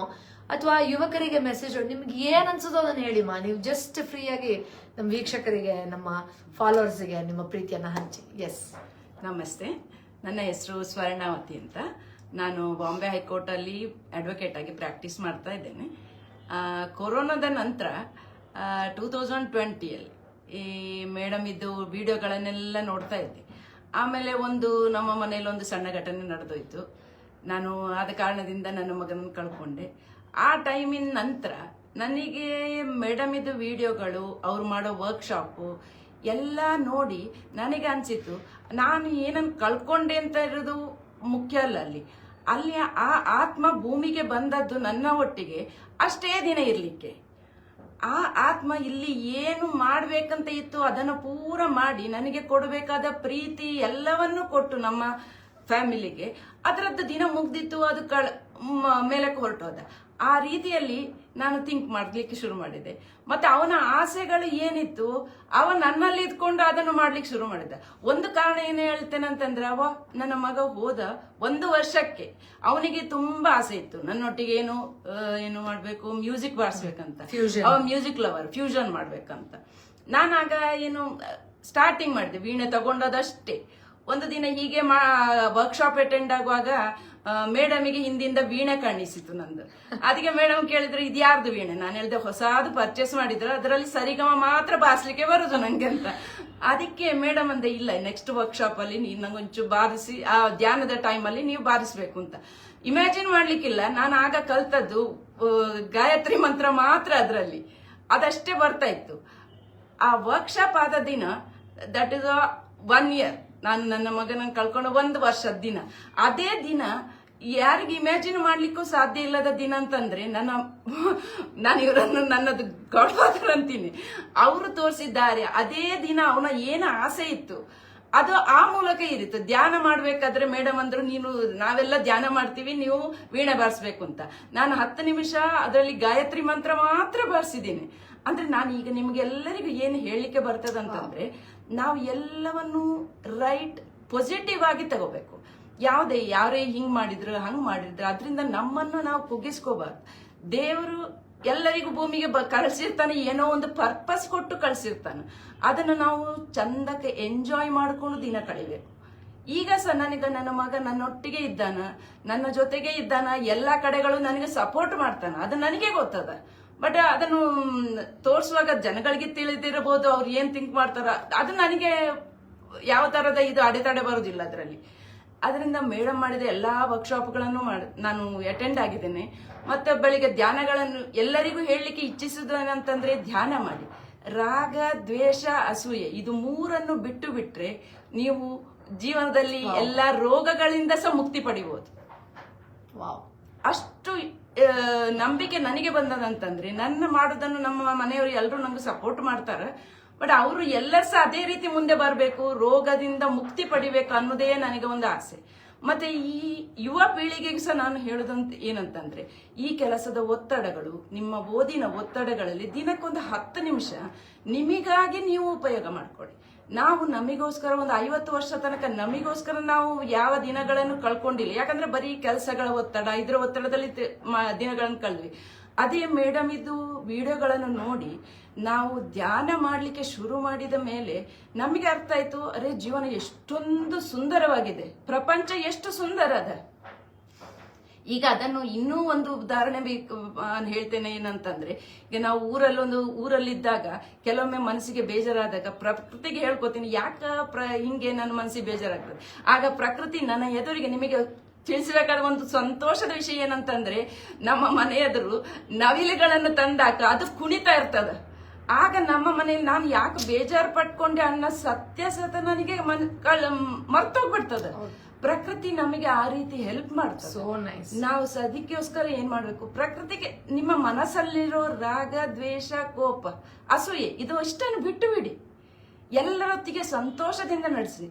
ಅಥವಾ ಯುವಕರಿಗೆ ಮೆಸೇಜ್ ನಿಮ್ಗೆ ಏನ್ ಅನ್ಸುತ್ತೋ ಅದನ್ನ ಹೇಳಿಮಾ ನೀವು ಜಸ್ಟ್ ಫ್ರೀ ಆಗಿ ನಮ್ಮ ವೀಕ್ಷಕರಿಗೆ, ನಮ್ಮ ಫಾಲೋವರ್ಸ್ಗೆ ನಿಮ್ಮ ಪ್ರೀತಿಯನ್ನ ಹಂಚಿ. ಎಸ್ ನಮಸ್ತೆ. ನನ್ನ ಹೆಸರು ಸ್ವರ್ಣಾವತಿ ಅಂತ. ನಾನು ಬಾಂಬೆ ಹೈಕೋರ್ಟಲ್ಲಿ ಅಡ್ವೊಕೇಟ್ ಆಗಿ ಪ್ರಾಕ್ಟೀಸ್ ಮಾಡ್ತಾ ಇದ್ದೇನೆ. ಕೊರೋನಾದ ನಂತರ ಟೂ ತೌಸಂಡ್ ಟ್ವೆಂಟಿಯಲ್ಲಿ ಈ ಮೇಡಮ್ ಇದ್ದು ವಿಡಿಯೋಗಳನ್ನೆಲ್ಲ ನೋಡ್ತಾ ಇದ್ದೆ. ಆಮೇಲೆ ಒಂದು ನಮ್ಮ ಮನೆಯಲ್ಲಿ ಒಂದು ಸಣ್ಣ ಘಟನೆ ನಡೆದೋಯ್ತು. ನಾನು ಆದ ಕಾರಣದಿಂದ ನನ್ನ ಮಗನ ಕಳ್ಕೊಂಡೆ. ಆ ಟೈಮಿನ ನಂತರ ನನಗೆ ಮೇಡಮ್ ಇದು ವಿಡಿಯೋಗಳು ಅವ್ರು ಮಾಡೋ ವರ್ಕ್ಶಾಪು ಎಲ್ಲ ನೋಡಿ ನನಗೆ ಅನಿಸಿತು ನಾನು ಏನನ್ನು ಕಳ್ಕೊಂಡೆ ಅಂತ ಇರೋದು ಮುಖ್ಯ ಅಲ್ಲ ಅಲ್ಲಿ. ಅಲ್ಲಿ ಆ ಆತ್ಮ ಭೂಮಿಗೆ ಬಂದದ್ದು ನನ್ನ ಒಟ್ಟಿಗೆ ಅಷ್ಟೇ ದಿನ ಇರಲಿಕ್ಕೆ. ಆ ಆತ್ಮ ಇಲ್ಲಿ ಏನು ಮಾಡಬೇಕಂತ ಇತ್ತು ಅದನ್ನು ಪೂರ ಮಾಡಿ ನನಗೆ ಕೊಡಬೇಕಾದ ಪ್ರೀತಿ ಎಲ್ಲವನ್ನೂ ಕೊಟ್ಟು ನಮ್ಮ ಫ್ಯಾಮಿಲಿಗೆ ಅದರದ್ದು ದಿನ ಮುಗ್ದಿತ್ತು, ಅದು ಕಳ್ ಮೇಲಕ್ಕೆ ಹೊರಟೋದ. ಆ ರೀತಿಯಲ್ಲಿ ನಾನು ಥಿಂಕ್ ಮಾಡ್ಲಿಕ್ಕೆ ಶುರು ಮಾಡಿದೆ ಮತ್ತೆ ಅವನ ಆಸೆಗಳು ಏನಿತ್ತು ಅವ ನನ್ನಲ್ಲಿ ಇದ್ಕೊಂಡು ಅದನ್ನು ಮಾಡ್ಲಿಕ್ಕೆ ಶುರು ಮಾಡಿದ ಒಂದು ಕಾರಣ ಏನು ಹೇಳ್ತೇನೆ ಅಂತಂದ್ರೆ ಅವ ನನ್ನ ಮಗ ಹೋದ ಒಂದು ವರ್ಷಕ್ಕೆ ಅವನಿಗೆ ತುಂಬಾ ಆಸೆ ಇತ್ತು. ನನ್ನೊಟ್ಟಿಗೆ ಏನು ಏನು ಮಾಡಬೇಕು ಮ್ಯೂಸಿಕ್ ಬಾರಿಸ್ಬೇಕಂತ. ಅವ ಮ್ಯೂಸಿಕ್ ಲವರ್ ಫ್ಯೂಷನ್ ಮಾಡ್ಬೇಕಂತ. ನಾನಾಗ ಏನು ಸ್ಟಾರ್ಟಿಂಗ್ ಮಾಡಿದೆ ವೀಣೆ ತಗೊಂಡದಷ್ಟೇ. ಒಂದು ದಿನ ಹೀಗೆ ಮಾ ವರ್ಕ್ಶಾಪ್ ಅಟೆಂಡ್ ಆಗುವಾಗ ಮೇಡಮಿಗೆ ಹಿಂದಿಂದ ವೀಣೆ ಕಾಣಿಸಿತು ನಂದು. ಅದಕ್ಕೆ ಮೇಡಮ್ ಕೇಳಿದ್ರು, ಇದು ಯಾರ್ದು ವೀಣೆ? ನಾನು ಹೇಳಿದೆ ಹೊಸದು ಪರ್ಚೇಸ್ ಮಾಡಿದ್ರು, ಅದರಲ್ಲಿ ಸರಿಗಮ ಮಾತ್ರ ಬಾರಿಸ್ಲಿಕ್ಕೆ ಬರುದು ನಂಗೆ ಅಂತ ಅದಕ್ಕೆ ಮೇಡಮ್ ಅಂದೆ, ಇಲ್ಲ ನೆಕ್ಸ್ಟ್ ವರ್ಕ್ಶಾಪ್ ಅಲ್ಲಿ ನೀನು ನಂಗೊಂಚು ಬಾರಿಸಿ, ಆ ಧ್ಯಾನದ ಟೈಮಲ್ಲಿ ನೀವು ಬಾರಿಸ್ಬೇಕು ಅಂತ. ಇಮ್ಯಾಜಿನ್ ಮಾಡ್ಲಿಕ್ಕಿಲ್ಲ, ನಾನು ಆಗ ಕಲ್ತದ್ದು ಗಾಯತ್ರಿ ಮಂತ್ರ ಮಾತ್ರ ಅದರಲ್ಲಿ. ಅದಷ್ಟೇ ಬರ್ತಾ ಇತ್ತು. ಆ ವರ್ಕ್ಶಾಪ್ ಆದ ದಿನ ದಟ್ ಇಸ್ ಒನ್ ಇಯರ್ ನಾನು ನನ್ನ ಮಗನನ್ನು ಕಳ್ಕೊಂಡು ಒಂದು ವರ್ಷದ ದಿನ. ಅದೇ ದಿನ ಯಾರಿಗೆ ಇಮ್ಯಾಜಿನ್ ಮಾಡ್ಲಿಕ್ಕೂ ಸಾಧ್ಯ ಇಲ್ಲದ ದಿನ ಅಂತಂದ್ರೆ ನನ್ನ ನಾನು ಇವರನ್ನು ನನ್ನದು ಗಾಡ್ ಫಾದರ್ ಅಂತೀನಿ. ಅವರು ತೋರಿಸಿದ್ದಾರೆ. ಅದೇ ದಿನ ಅವನ ಏನು ಆಸೆ ಇತ್ತು, ಅದು ಆ ಮೂಲಕ ಇರುತ್ತೆ ಧ್ಯಾನ ಮಾಡ್ಬೇಕಾದ್ರೆ ಮೇಡಮ್ ಅಂದ್ರು, ನೀನು ನಾವೆಲ್ಲ ಧ್ಯಾನ ಮಾಡ್ತೀವಿ, ನೀವು ವೀಣೆ ಬಾರಿಸ್ಬೇಕು ಅಂತ. ನಾನು ಹತ್ತು ನಿಮಿಷ ಅದರಲ್ಲಿ ಗಾಯತ್ರಿ ಮಂತ್ರ ಮಾತ್ರ ಬಾರಿಸಿದ್ದೀನಿ. ಅಂದ್ರೆ ನಾನು ಈಗ ನಿಮ್ಗೆಲ್ಲರಿಗೂ ಏನು ಹೇಳಲಿಕ್ಕೆ ಬರ್ತದಂತಂದ್ರೆ, ನಾವು ಎಲ್ಲವನ್ನು ರೈಟ್ ಪಾಸಿಟಿವ್ ಆಗಿ ತಗೋಬೇಕು. ಯಾವುದೇ, ಯಾರೇ ಹಿಂಗ್ ಮಾಡಿದ್ರು, ಹಂಗ್ ಮಾಡಿದ್ರು, ಅದರಿಂದ ನಮ್ಮನ್ನು ನಾವು ಕುಗ್ಗಿಸ್ಕೋಬಾರ್ದು. ದೇವರು ಎಲ್ಲರಿಗೂ ಭೂಮಿಗೆ ಕಳಿಸಿರ್ತಾನೆ, ಏನೋ ಒಂದು ಪರ್ಪಸ್ ಕೊಟ್ಟು ಕಳಿಸಿರ್ತಾನೆ. ಅದನ್ನು ನಾವು ಚಂದಕ್ಕೆ ಎಂಜಾಯ್ ಮಾಡ್ಕೊಂಡು ದಿನ ಕಳಿಬೇಕು. ಈಗ ಸಹ ನನಗೆ, ನನ್ನ ಮಗ ನನ್ನೊಟ್ಟಿಗೆ ಇದ್ದಾನ, ನನ್ನ ಜೊತೆಗೆ ಇದ್ದಾನ, ಎಲ್ಲಾ ಕಡೆಗಳು ನನಗೆ ಸಪೋರ್ಟ್ ಮಾಡ್ತಾನ, ಅದು ನನಗೆ ಗೊತ್ತದ. ಬಟ್ ಅದನ್ನು ತೋರಿಸುವಾಗ ಜನಗಳಿಗೆ ತಿಳಿದಿರಬಹುದು ಅವ್ರು ಏನ್ ಥಿಂಕ್ ಮಾಡ್ತಾರ. ಅದು ನನಗೆ ಯಾವ ತರದ ಇದು ಅಡೆತಡೆ ಬರೋದಿಲ್ಲ ಅದರಲ್ಲಿ. ಅದರಿಂದ ಮೇಡಮ್ ಮಾಡಿದ ಎಲ್ಲಾ ವರ್ಕ್ಶಾಪ್ಗಳನ್ನು ಗಳನ್ನು ನಾನು ಅಟೆಂಡ್ ಆಗಿದ್ದೇನೆ. ಮತ್ತೆ ಬೆಳಿಗ್ಗೆ ಧ್ಯಾನಗಳನ್ನು ಎಲ್ಲರಿಗೂ ಹೇಳಲಿಕ್ಕೆ ಇಚ್ಛಿಸುವುದು ಏನಂತಂದ್ರೆ ಧ್ಯಾನ ಮಾಡಿ. ರಾಗ ದ್ವೇಷ ಅಸೂಯೆ ಇದು ಮೂರನ್ನು ಬಿಟ್ಟು ಬಿಟ್ರೆ ನೀವು ಜೀವನದಲ್ಲಿ ಎಲ್ಲ ರೋಗಗಳಿಂದ ಸಹ ಮುಕ್ತಿ ಪಡಿಬಹುದು ವಾವ್. ಅಷ್ಟು ನಂಬಿಕೆ ನನಗೆ ಬಂದದಂತಂದ್ರೆ ನನ್ನ ಮಾಡೋದನ್ನು ನಮ್ಮ ಮನೆಯವರು ಎಲ್ಲರೂ ನಮ್ಗೆ ಸಪೋರ್ಟ್ ಮಾಡ್ತಾರೆ. ಬಟ್ ಅವರು ಎಲ್ಲರೂ ಸಹ ಅದೇ ರೀತಿ ಮುಂದೆ ಬರಬೇಕು, ರೋಗದಿಂದ ಮುಕ್ತಿ ಪಡಿಬೇಕು ಅನ್ನೋದೇ ನನಗೆ ಒಂದು ಆಸೆ. ಮತ್ತೆ ಈ ಯುವ ಪೀಳಿಗೆಗೆ ಸಹ ನಾನು ಹೇಳೋದಂತ ಏನಂತಂದ್ರೆ, ಈ ಕೆಲಸದ ಒತ್ತಡಗಳು, ನಿಮ್ಮ ಓದಿನ ಒತ್ತಡಗಳಲ್ಲಿ ದಿನಕ್ಕೊಂದು ಹತ್ತು ನಿಮಿಷ ನಿಮಗಾಗಿ ನೀವು ಉಪಯೋಗ ಮಾಡ್ಕೊಳ್ಳಿ. ನಾವು ನಮಗೋಸ್ಕರ ಒಂದು ಐವತ್ತು ವರ್ಷ ತನಕ ನಮಗೋಸ್ಕರ ನಾವು ಯಾವ ದಿನಗಳನ್ನು ಕಳ್ಕೊಂಡಿಲ್ಲ. ಯಾಕಂದ್ರೆ ಬರೀ ಕೆಲಸಗಳ ಒತ್ತಡ, ಇದರ ಒತ್ತಡದಲ್ಲಿ ದಿನಗಳನ್ನು ಕಳ್ವಿ ಅದೇ ಮೇಡಮ್ ಇದು ವಿಡಿಯೋಗಳನ್ನು ನೋಡಿ ನಾವು ಧ್ಯಾನ ಮಾಡಲಿಕ್ಕೆ ಶುರು ಮಾಡಿದ ಮೇಲೆ ನಮಗೆ ಅರ್ಥ ಆಯ್ತು, ಅರೆ ಜೀವನ ಎಷ್ಟೊಂದು ಸುಂದರವಾಗಿದೆ. ಪ್ರಪಂಚ ಎಷ್ಟು ಸುಂದರ ಅದ. ಈಗ ಅದನ್ನು ಇನ್ನೂ ಒಂದು ಉದಾಹರಣೆ ಬೇಕು ಹೇಳ್ತೇನೆ ಏನಂತಂದ್ರೆ, ಈಗ ನಾವು ಊರಲ್ಲಿ ಒಂದು ಊರಲ್ಲಿದ್ದಾಗ ಕೆಲವೊಮ್ಮೆ ಮನಸ್ಸಿಗೆ ಬೇಜಾರಾದಾಗ ಪ್ರಕೃತಿಗೆ ಹೇಳ್ಕೊತೀನಿ, ಯಾಕ ಪ್ರ, ಹಿಂಗೆ ನನ್ನ ಮನಸ್ಸಿಗೆ ಬೇಜಾರಾಗ್ತದೆ? ಆಗ ಪ್ರಕೃತಿ ನನ್ನ ಎದುರಿಗೆ ನಿಮಗೆ ತಿಳಿಸಬೇಕಾದ ಒಂದು ಸಂತೋಷದ ವಿಷಯ ಏನಂತಂದ್ರೆ, ನಮ್ಮ ಮನೆ ನವಿಲುಗಳನ್ನು ತಂದಾಕ ಅದು ಕುಣಿತಾ ಇರ್ತದ. ಆಗ ನಮ್ಮ ಮನೆಯಲ್ಲಿ ನಾನು ಯಾಕೆ ಬೇಜಾರು ಪಟ್ಕೊಂಡೆ ಅನ್ನೋ ಸತ್ಯಾಸತ ನನಗೆ ಮನ್ ಮರ್ತೋಗ್ಬಿಡ್ತದ. ಪ್ರಕೃತಿ ನಮಗೆ ಆ ರೀತಿ ಹೆಲ್ಪ್ ಮಾಡ್ತದೆ. ಸೋ ನೈಸ್ ನಾವು ಸದಿಕ್ಕೋಸ್ಕರ ಅದಕ್ಕೋಸ್ಕರ ಏನ್ ಮಾಡ್ಬೇಕು? ಪ್ರಕೃತಿಗೆ ನಿಮ್ಮ ಮನಸ್ಸಲ್ಲಿರೋ ರಾಗ ದ್ವೇಷ ಕೋಪ ಅಸೂಯೆ ಇದು ಅಷ್ಟನ್ನು ಬಿಟ್ಟು ಬಿಡಿ ಎಲ್ಲರೊತ್ತಿಗೆ ಸಂತೋಷದಿಂದ ನಡೆಸಿ.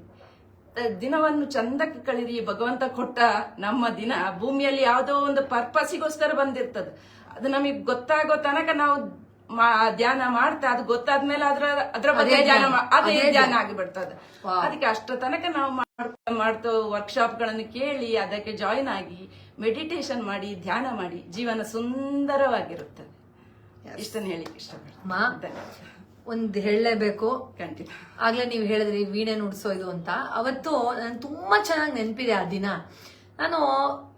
ದಿನವನ್ನು ಚಂದಕ್ಕೆ ಕಳೀರಿ ಭಗವಂತ ಕೊಟ್ಟ ನಮ್ಮ ದಿನ ಭೂಮಿಯಲ್ಲಿ ಯಾವುದೋ ಒಂದು ಪರ್ಪಸಿಗೋಸ್ಕರ ಬಂದಿರ್ತದೆ. ಅದು ನಮಗೆ ಗೊತ್ತಾಗೋ ತನಕ ನಾವು ಧ್ಯಾನ ಮಾಡ್ತಾ ಅದು ಗೊತ್ತಾದ್ಮೇಲೆ ಅದ್ರ ಅದ್ರ ಬಗ್ಗೆ ಧ್ಯಾನ ಅದೇ ಧ್ಯಾನ. ಆಗಿಬಿಡ್ತದೆ. ಅದಕ್ಕೆ ಅಷ್ಟ ತನಕ ನಾವು ಮಾಡ್ತಾ ವರ್ಕ್ಶಾಪ್ಗಳನ್ನು ಕೇಳಿ ಅದಕ್ಕೆ ಜಾಯಿನ್ ಆಗಿ ಮೆಡಿಟೇಷನ್ ಮಾಡಿ ಧ್ಯಾನ ಮಾಡಿ ಜೀವನ ಸುಂದರವಾಗಿರುತ್ತದೆ ಇಷ್ಟನ್ನು ಹೇಳಿ ಒಂದು ಇಷ್ಟಪಡ್ತೀನಿ ಒಂದ್ ಹೇಳಲೇಬೇಕು. ಖಂಡಿತ. ಆಗ್ಲೇ ನೀವು ಹೇಳಿದ್ರಿ ವೀಣೆ ನುಡ್ಸೋ ಇದು ಅಂತ. ಅವತ್ತು ನನ್ ತುಂಬಾ ಚೆನ್ನಾಗಿ ನೆನಪಿದೆ ಆ ದಿನ. ನಾನು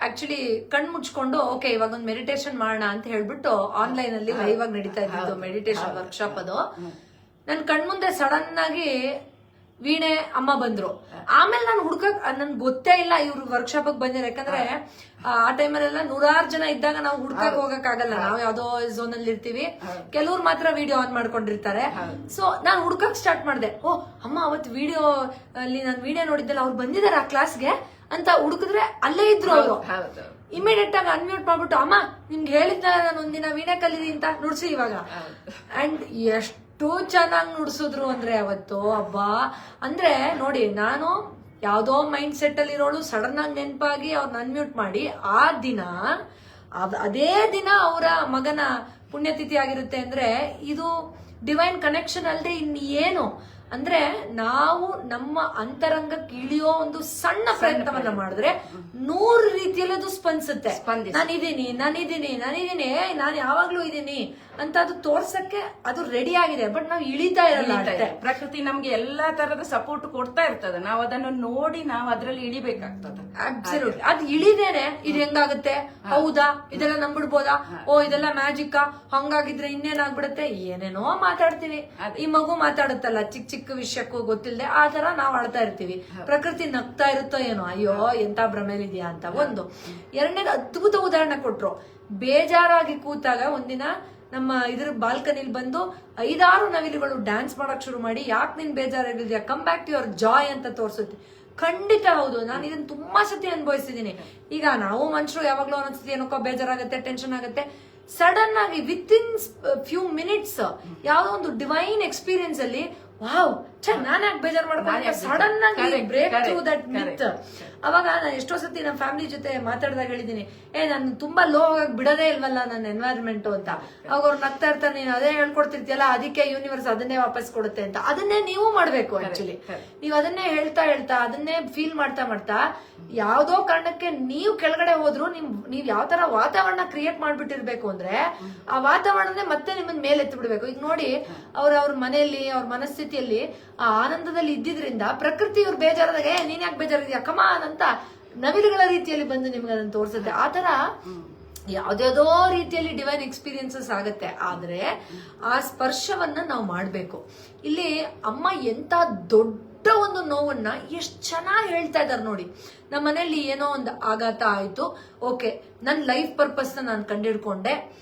ಆಕ್ಚುಲಿ ಕಣ್ ಮುಚ್ಕೊಂಡು ಓಕೆ ಇವಾಗ ಒಂದು ಮೆಡಿಟೇಷನ್ ಮಾಡೋಣ ಅಂತ ಹೇಳ್ಬಿಟ್ಟು ಆನ್ಲೈನ್ ಅಲ್ಲಿ ಲೈವ್ ಆಗಿ ನಡೀತಾ ಇದ್ದಿದ್ದು ಮೆಡಿಟೇಷನ್ ವರ್ಕ್ಶಾಪ್ ಅದು. ನನ್ ಕಣ್ಮುಂದೆ ಸಡನ್ ಆಗಿ ವೀಣೆ ಅಮ್ಮ ಬಂದ್ರು. ಆಮೇಲೆ ನಾನು ಹುಡ್ಕಕ್ ನನ್ ಗೊತ್ತೇ ಇಲ್ಲ ಇವ್ರು ವರ್ಕ್ಶಾಪ್ ಬಂದಿರ. ಯಾಕಂದ್ರೆ ಆ ಟೈಮಲ್ಲೆಲ್ಲ ನೂರಾರು ಜನ ಇದ್ದಾಗ ನಾವು ಹುಡ್ಕಕ್ ಹೋಗಕ್ ಆಗಲ್ಲ ನಾವು ಯಾವ್ದೋ ಝೋನ್ ಅಲ್ಲಿ ಇರ್ತೀವಿ. ಕೆಲವ್ರು ಮಾತ್ರ ವಿಡಿಯೋ ಆನ್ ಮಾಡ್ಕೊಂಡಿರ್ತಾರೆ. ಸೊ ನಾನು ಹುಡ್ಕಕ್ ಸ್ಟಾರ್ಟ್ ಮಾಡಿದೆ. ಓ ಅಮ್ಮ ಅವತ್ತು ವಿಡಿಯೋ ಅಲ್ಲಿ ನಾನು ವಿಡಿಯೋ ನೋಡಿದ್ದೆಲ್ಲ ಅವ್ರು ಬಂದಿದ್ದಾರೆ ಆ ಕ್ಲಾಸ್ಗೆ ಅಂತ ಹುಡುಕಿದ್ರೆ ಅಲ್ಲೇ ಇದ್ರು ಅವರು. ಇಮಿಡಿಯೇಟ್ ಆಗಿ ಅನ್ಮ್ಯೂಟ್ ಮಾಡ್ಬಿಟ್ಟು ಅಮ್ಮ ನಿಮ್ಗೆ ಹೇಳಿದ್ದ ನಾನು ಒಂದಿನ ವೀಣೆ ಕಲೀರಿ ಅಂತ ನುಡ್ಸಿ ಇವಾಗ. ಅಂಡ್ ಎಷ್ಟು ಚೆನ್ನಾಗಿ ನುಡ್ಸಿದ್ರು ಅಂದ್ರೆ ಅವತ್ತು ಹಬ್ಬ ಅಂದ್ರೆ ನೋಡಿ ನಾನು ಯಾವ್ದೋ ಮೈಂಡ್ ಸೆಟ್ ಅಲ್ಲಿ ಇರೋಳು ಸಡನ್ ಆಗಿ ನೆನಪಾಗಿ ಅವ್ರನ್ನ ಅನ್ಮ್ಯೂಟ್ ಮಾಡಿ ಆ ದಿನ ಅದೇ ದಿನ ಅವರ ಮಗನ ಪುಣ್ಯತಿಥಿ ಆಗಿರುತ್ತೆ ಅಂದ್ರೆ ಇದು ಡಿವೈನ್ ಕನೆಕ್ಷನ್ ಅಲ್ಲದೆ ಇನ್ನೇನು ಏನು ಅಂದ್ರೆ ನಾವು ನಮ್ಮ ಅಂತರಂಗಕ್ಕೆ ಇಳಿಯೋ ಒಂದು ಸಣ್ಣ ಪ್ರಯತ್ನವನ್ನ ಮಾಡಿದ್ರೆ ನೂರು ರೀತಿಯಲ್ಲಿ ಅದು ಸ್ಪಂದಿಸುತ್ತೆ. ನಾನಿದ್ದೀನಿ ನಾನಿದ್ದೀನಿ ನಾನಿದ್ದೀನಿ ನಾನು ನಾನ್ ಯಾವಾಗ್ಲೂ ಇದ್ದೀನಿ ಅಂತ ಅದು ತೋರ್ಸಕ್ಕೆ ಅದು ರೆಡಿ ಆಗಿದೆ ಬಟ್ ನಾವು ಇಳಿತಾ ಇರಲ್ಲ ಅಷ್ಟೇ. ಪ್ರಕೃತಿ ನಮ್ಗೆ ಎಲ್ಲಾ ತರದ ಸಪೋರ್ಟ್ ಕೊಡ್ತಾ ಇರ್ತದೆ. ನಾವು ಅದನ್ನು ನೋಡಿ ನಾವು ಅದ್ರಲ್ಲಿ ಇಳಿಬೇಕಾಗ್ತದೆ. ಅಬ್ಸಲ್ಯೂಟ್ ಅದ್ ಇಳಿದೇನೆ ಇದು ಹೆಂಗಾಗುತ್ತೆ? ಹೌದಾ? ಇದೆಲ್ಲ ನಂಬಿಡ್ಬೋದಾ? ಓ ಇದೆಲ್ಲ ಮ್ಯಾಜಿಕ್ಕಾ ಹಂಗಾಗಿದ್ರೆ ಇನ್ನೇನಾಗ್ಬಿಡುತ್ತೆ ಏನೇನೋ ಮಾತಾಡ್ತೀವಿ. ಈ ಮಗು ಮಾತಾಡುತ್ತಲ್ಲ ಚಿಕ್ಕ ಚಿಕ್ಕ ವಿಷಯಕ್ಕೂ ಗೊತ್ತಿಲ್ಲದೆ ಆ ತರ ನಾವ್ ಅಳ್ತಾ ಇರ್ತೀವಿ. ಪ್ರಕೃತಿ ನಗ್ತಾ ಇರುತ್ತೋ ಏನೋ? ಅಯ್ಯೋ ಎಂತ ಭ್ರಮೇಲಿದ್ಯಾ ಅಂತ. ಒಂದು. ಎರಡನೇದು ಅದ್ಭುತ ಉದಾಹರಣೆ ಕೊಟ್ರು. ಬೇಜಾರಾಗಿ ಕೂತಾಗ ಒಂದಿನ ನಮ್ಮ ಇದ್ರ ಬಾಲ್ಕನಿಲ್ ಬಂದು ಐದಾರು ನವಿಲುಗಳು ಡ್ಯಾನ್ಸ್ ಮಾಡಕ್ ಶುರು ಮಾಡಿ ಯಾಕೆ ನಿನ್ ಬೇಜಾರಾಗಿದ್ಯಾ come back to your joy ಅಂತ ತೋರಿಸುತ್ತೆ. ಖಂಡಿತ ಹೌದು. ನಾನು ಇದನ್ನ ತುಂಬಾ ಸತಿ ಅನುಭವಿಸಿದ್ದೀನಿ ಈಗ ನಾವು ಮನುಷ್ಯರು ಯಾವಾಗ್ಲೂ ಒಂದೊಂದ್ಸತಿ ಏನಕ್ಕೋ ಬೇಜಾರಾಗುತ್ತೆ ಟೆನ್ಷನ್ ಆಗುತ್ತೆ. ಸಡನ್ ಆಗಿ ವಿತ್ ಇನ್ ಫ್ಯೂ ಮಿನಿಟ್ಸ್ ಯಾವುದೋ ಒಂದು ಡಿವೈನ್ ಎಕ್ಸ್ಪೀರಿಯನ್ಸ್ ಅಲ್ಲಿ ವಾವ್ ನಾನ್ ಯಾಕೆ ಬೇಜಾರ್ ಮಾಡ್ಕೊಂಡು. ಸಡನ್ ಆಗಿ ಬ್ರೇಕ್ ಟು ದಟ್ ಮಿತ್ ಅವಾಗ ನಾನು ಎಷ್ಟೋ ಸತಿ ನಮ್ಮ ಫ್ಯಾಮಿಲಿ ಜೊತೆ ಮಾತಾಡಿದಾಗ ಹೇಳಿದೀನಿ ಏ ನಾನು ತುಂಬಾ ಲೋ ಆಗಿ ಬಿಡೋದೇ ಇಲ್ವಲ್ಲ ನನ್ನ ಎನ್ವೈರ್ಮೆಂಟ್ ಅಂತ? ಅವಾಗ ಅವ್ರು ನಗ್ತಾ ಇರ್ತಾರೆ ನೀನು ಅದೇ ಹೇಳ್ಕೊಡ್ತಿರ್ತೀಯಲ್ಲ ಅದಕ್ಕೆ ಯೂನಿವರ್ಸ್ ಅದನ್ನೇ ವಾಪಸ್ ಕೊಡುತ್ತೆ ಅಂತ. ಅದನ್ನೇ ನೀವು ಮಾಡ್ಬೇಕು ಆಕ್ಚುಲಿ. ನೀವು ಅದನ್ನೇ ಹೇಳ್ತಾ ಹೇಳ್ತಾ ಅದನ್ನೇ ಫೀಲ್ ಮಾಡ್ತಾ ಮಾಡ್ತಾ ಯಾವ್ದೋ ಕಾರಣಕ್ಕೆ ನೀವು ಕೆಳಗಡೆ ಹೋದ್ರು ನಿಮ್ ನೀವ್ ಯಾವ ತರ ವಾತಾವರಣ ಕ್ರಿಯೇಟ್ ಮಾಡ್ಬಿಟ್ಟಿರ್ಬೇಕು ಅಂದ್ರೆ ಆ ವಾತಾವರಣನೇ ಮತ್ತೆ ನಿಮ್ಮನ್ನ ಮೇಲೆ ಎತ್ತಿ ಬಿಡ್ಬೇಕು. ಈಗ ನೋಡಿ ಅವ್ರ ಅವ್ರ ಮನೆಯಲ್ಲಿ ಅವ್ರ ಮನಸ್ಥಿತಿಯಲ್ಲಿ ಆ ಆನಂದದಲ್ಲಿ ಇದ್ದಿದ್ರಿಂದ ಪ್ರಕೃತಿ ಇವ್ರು ಬೇಜಾರಾದಾಗ, ಏ, ನೀನ್ ಯಾಕೆ ಬೇಜಾರಿದ್ಯಾ? ಕಮಾನ್ ಅಂತ ನವಿಲುಗಳ ರೀತಿಯಲ್ಲಿ ಬಂದು ನಿಮ್ಗೆ ಅದನ್ನ ತೋರಿಸುತ್ತೆ. ಆ ತರ ಯಾವ್ದ್ಯಾವ್ದೋ ರೀತಿಯಲ್ಲಿ ಡಿವೈನ್ ಎಕ್ಸ್ಪೀರಿಯನ್ಸಸ್ ಆಗುತ್ತೆ. ಆದ್ರೆ ಆ ಸ್ಪರ್ಶವನ್ನ ನಾವು ಮಾಡಬೇಕು. ಇಲ್ಲಿ ಅಮ್ಮ ಎಂತ ದೊಡ್ಡ ಒಂದು ನೋವನ್ನ ಎಷ್ಟು ಚೆನ್ನಾಗಿ ಹೇಳ್ತಾ ಇದ್ದಾರೆ ನೋಡಿ. ನಮ್ಮ ಮನೇಲಿ ಏನೋ ಒಂದು ಆಘಾತ ಆಯ್ತು. ಓಕೆ ನನ್ನ ಲೈಫ್ ಪರ್ಪಸ್ ನಾನು ಕಂಡಿಡ್ಕೊಂಡೆ.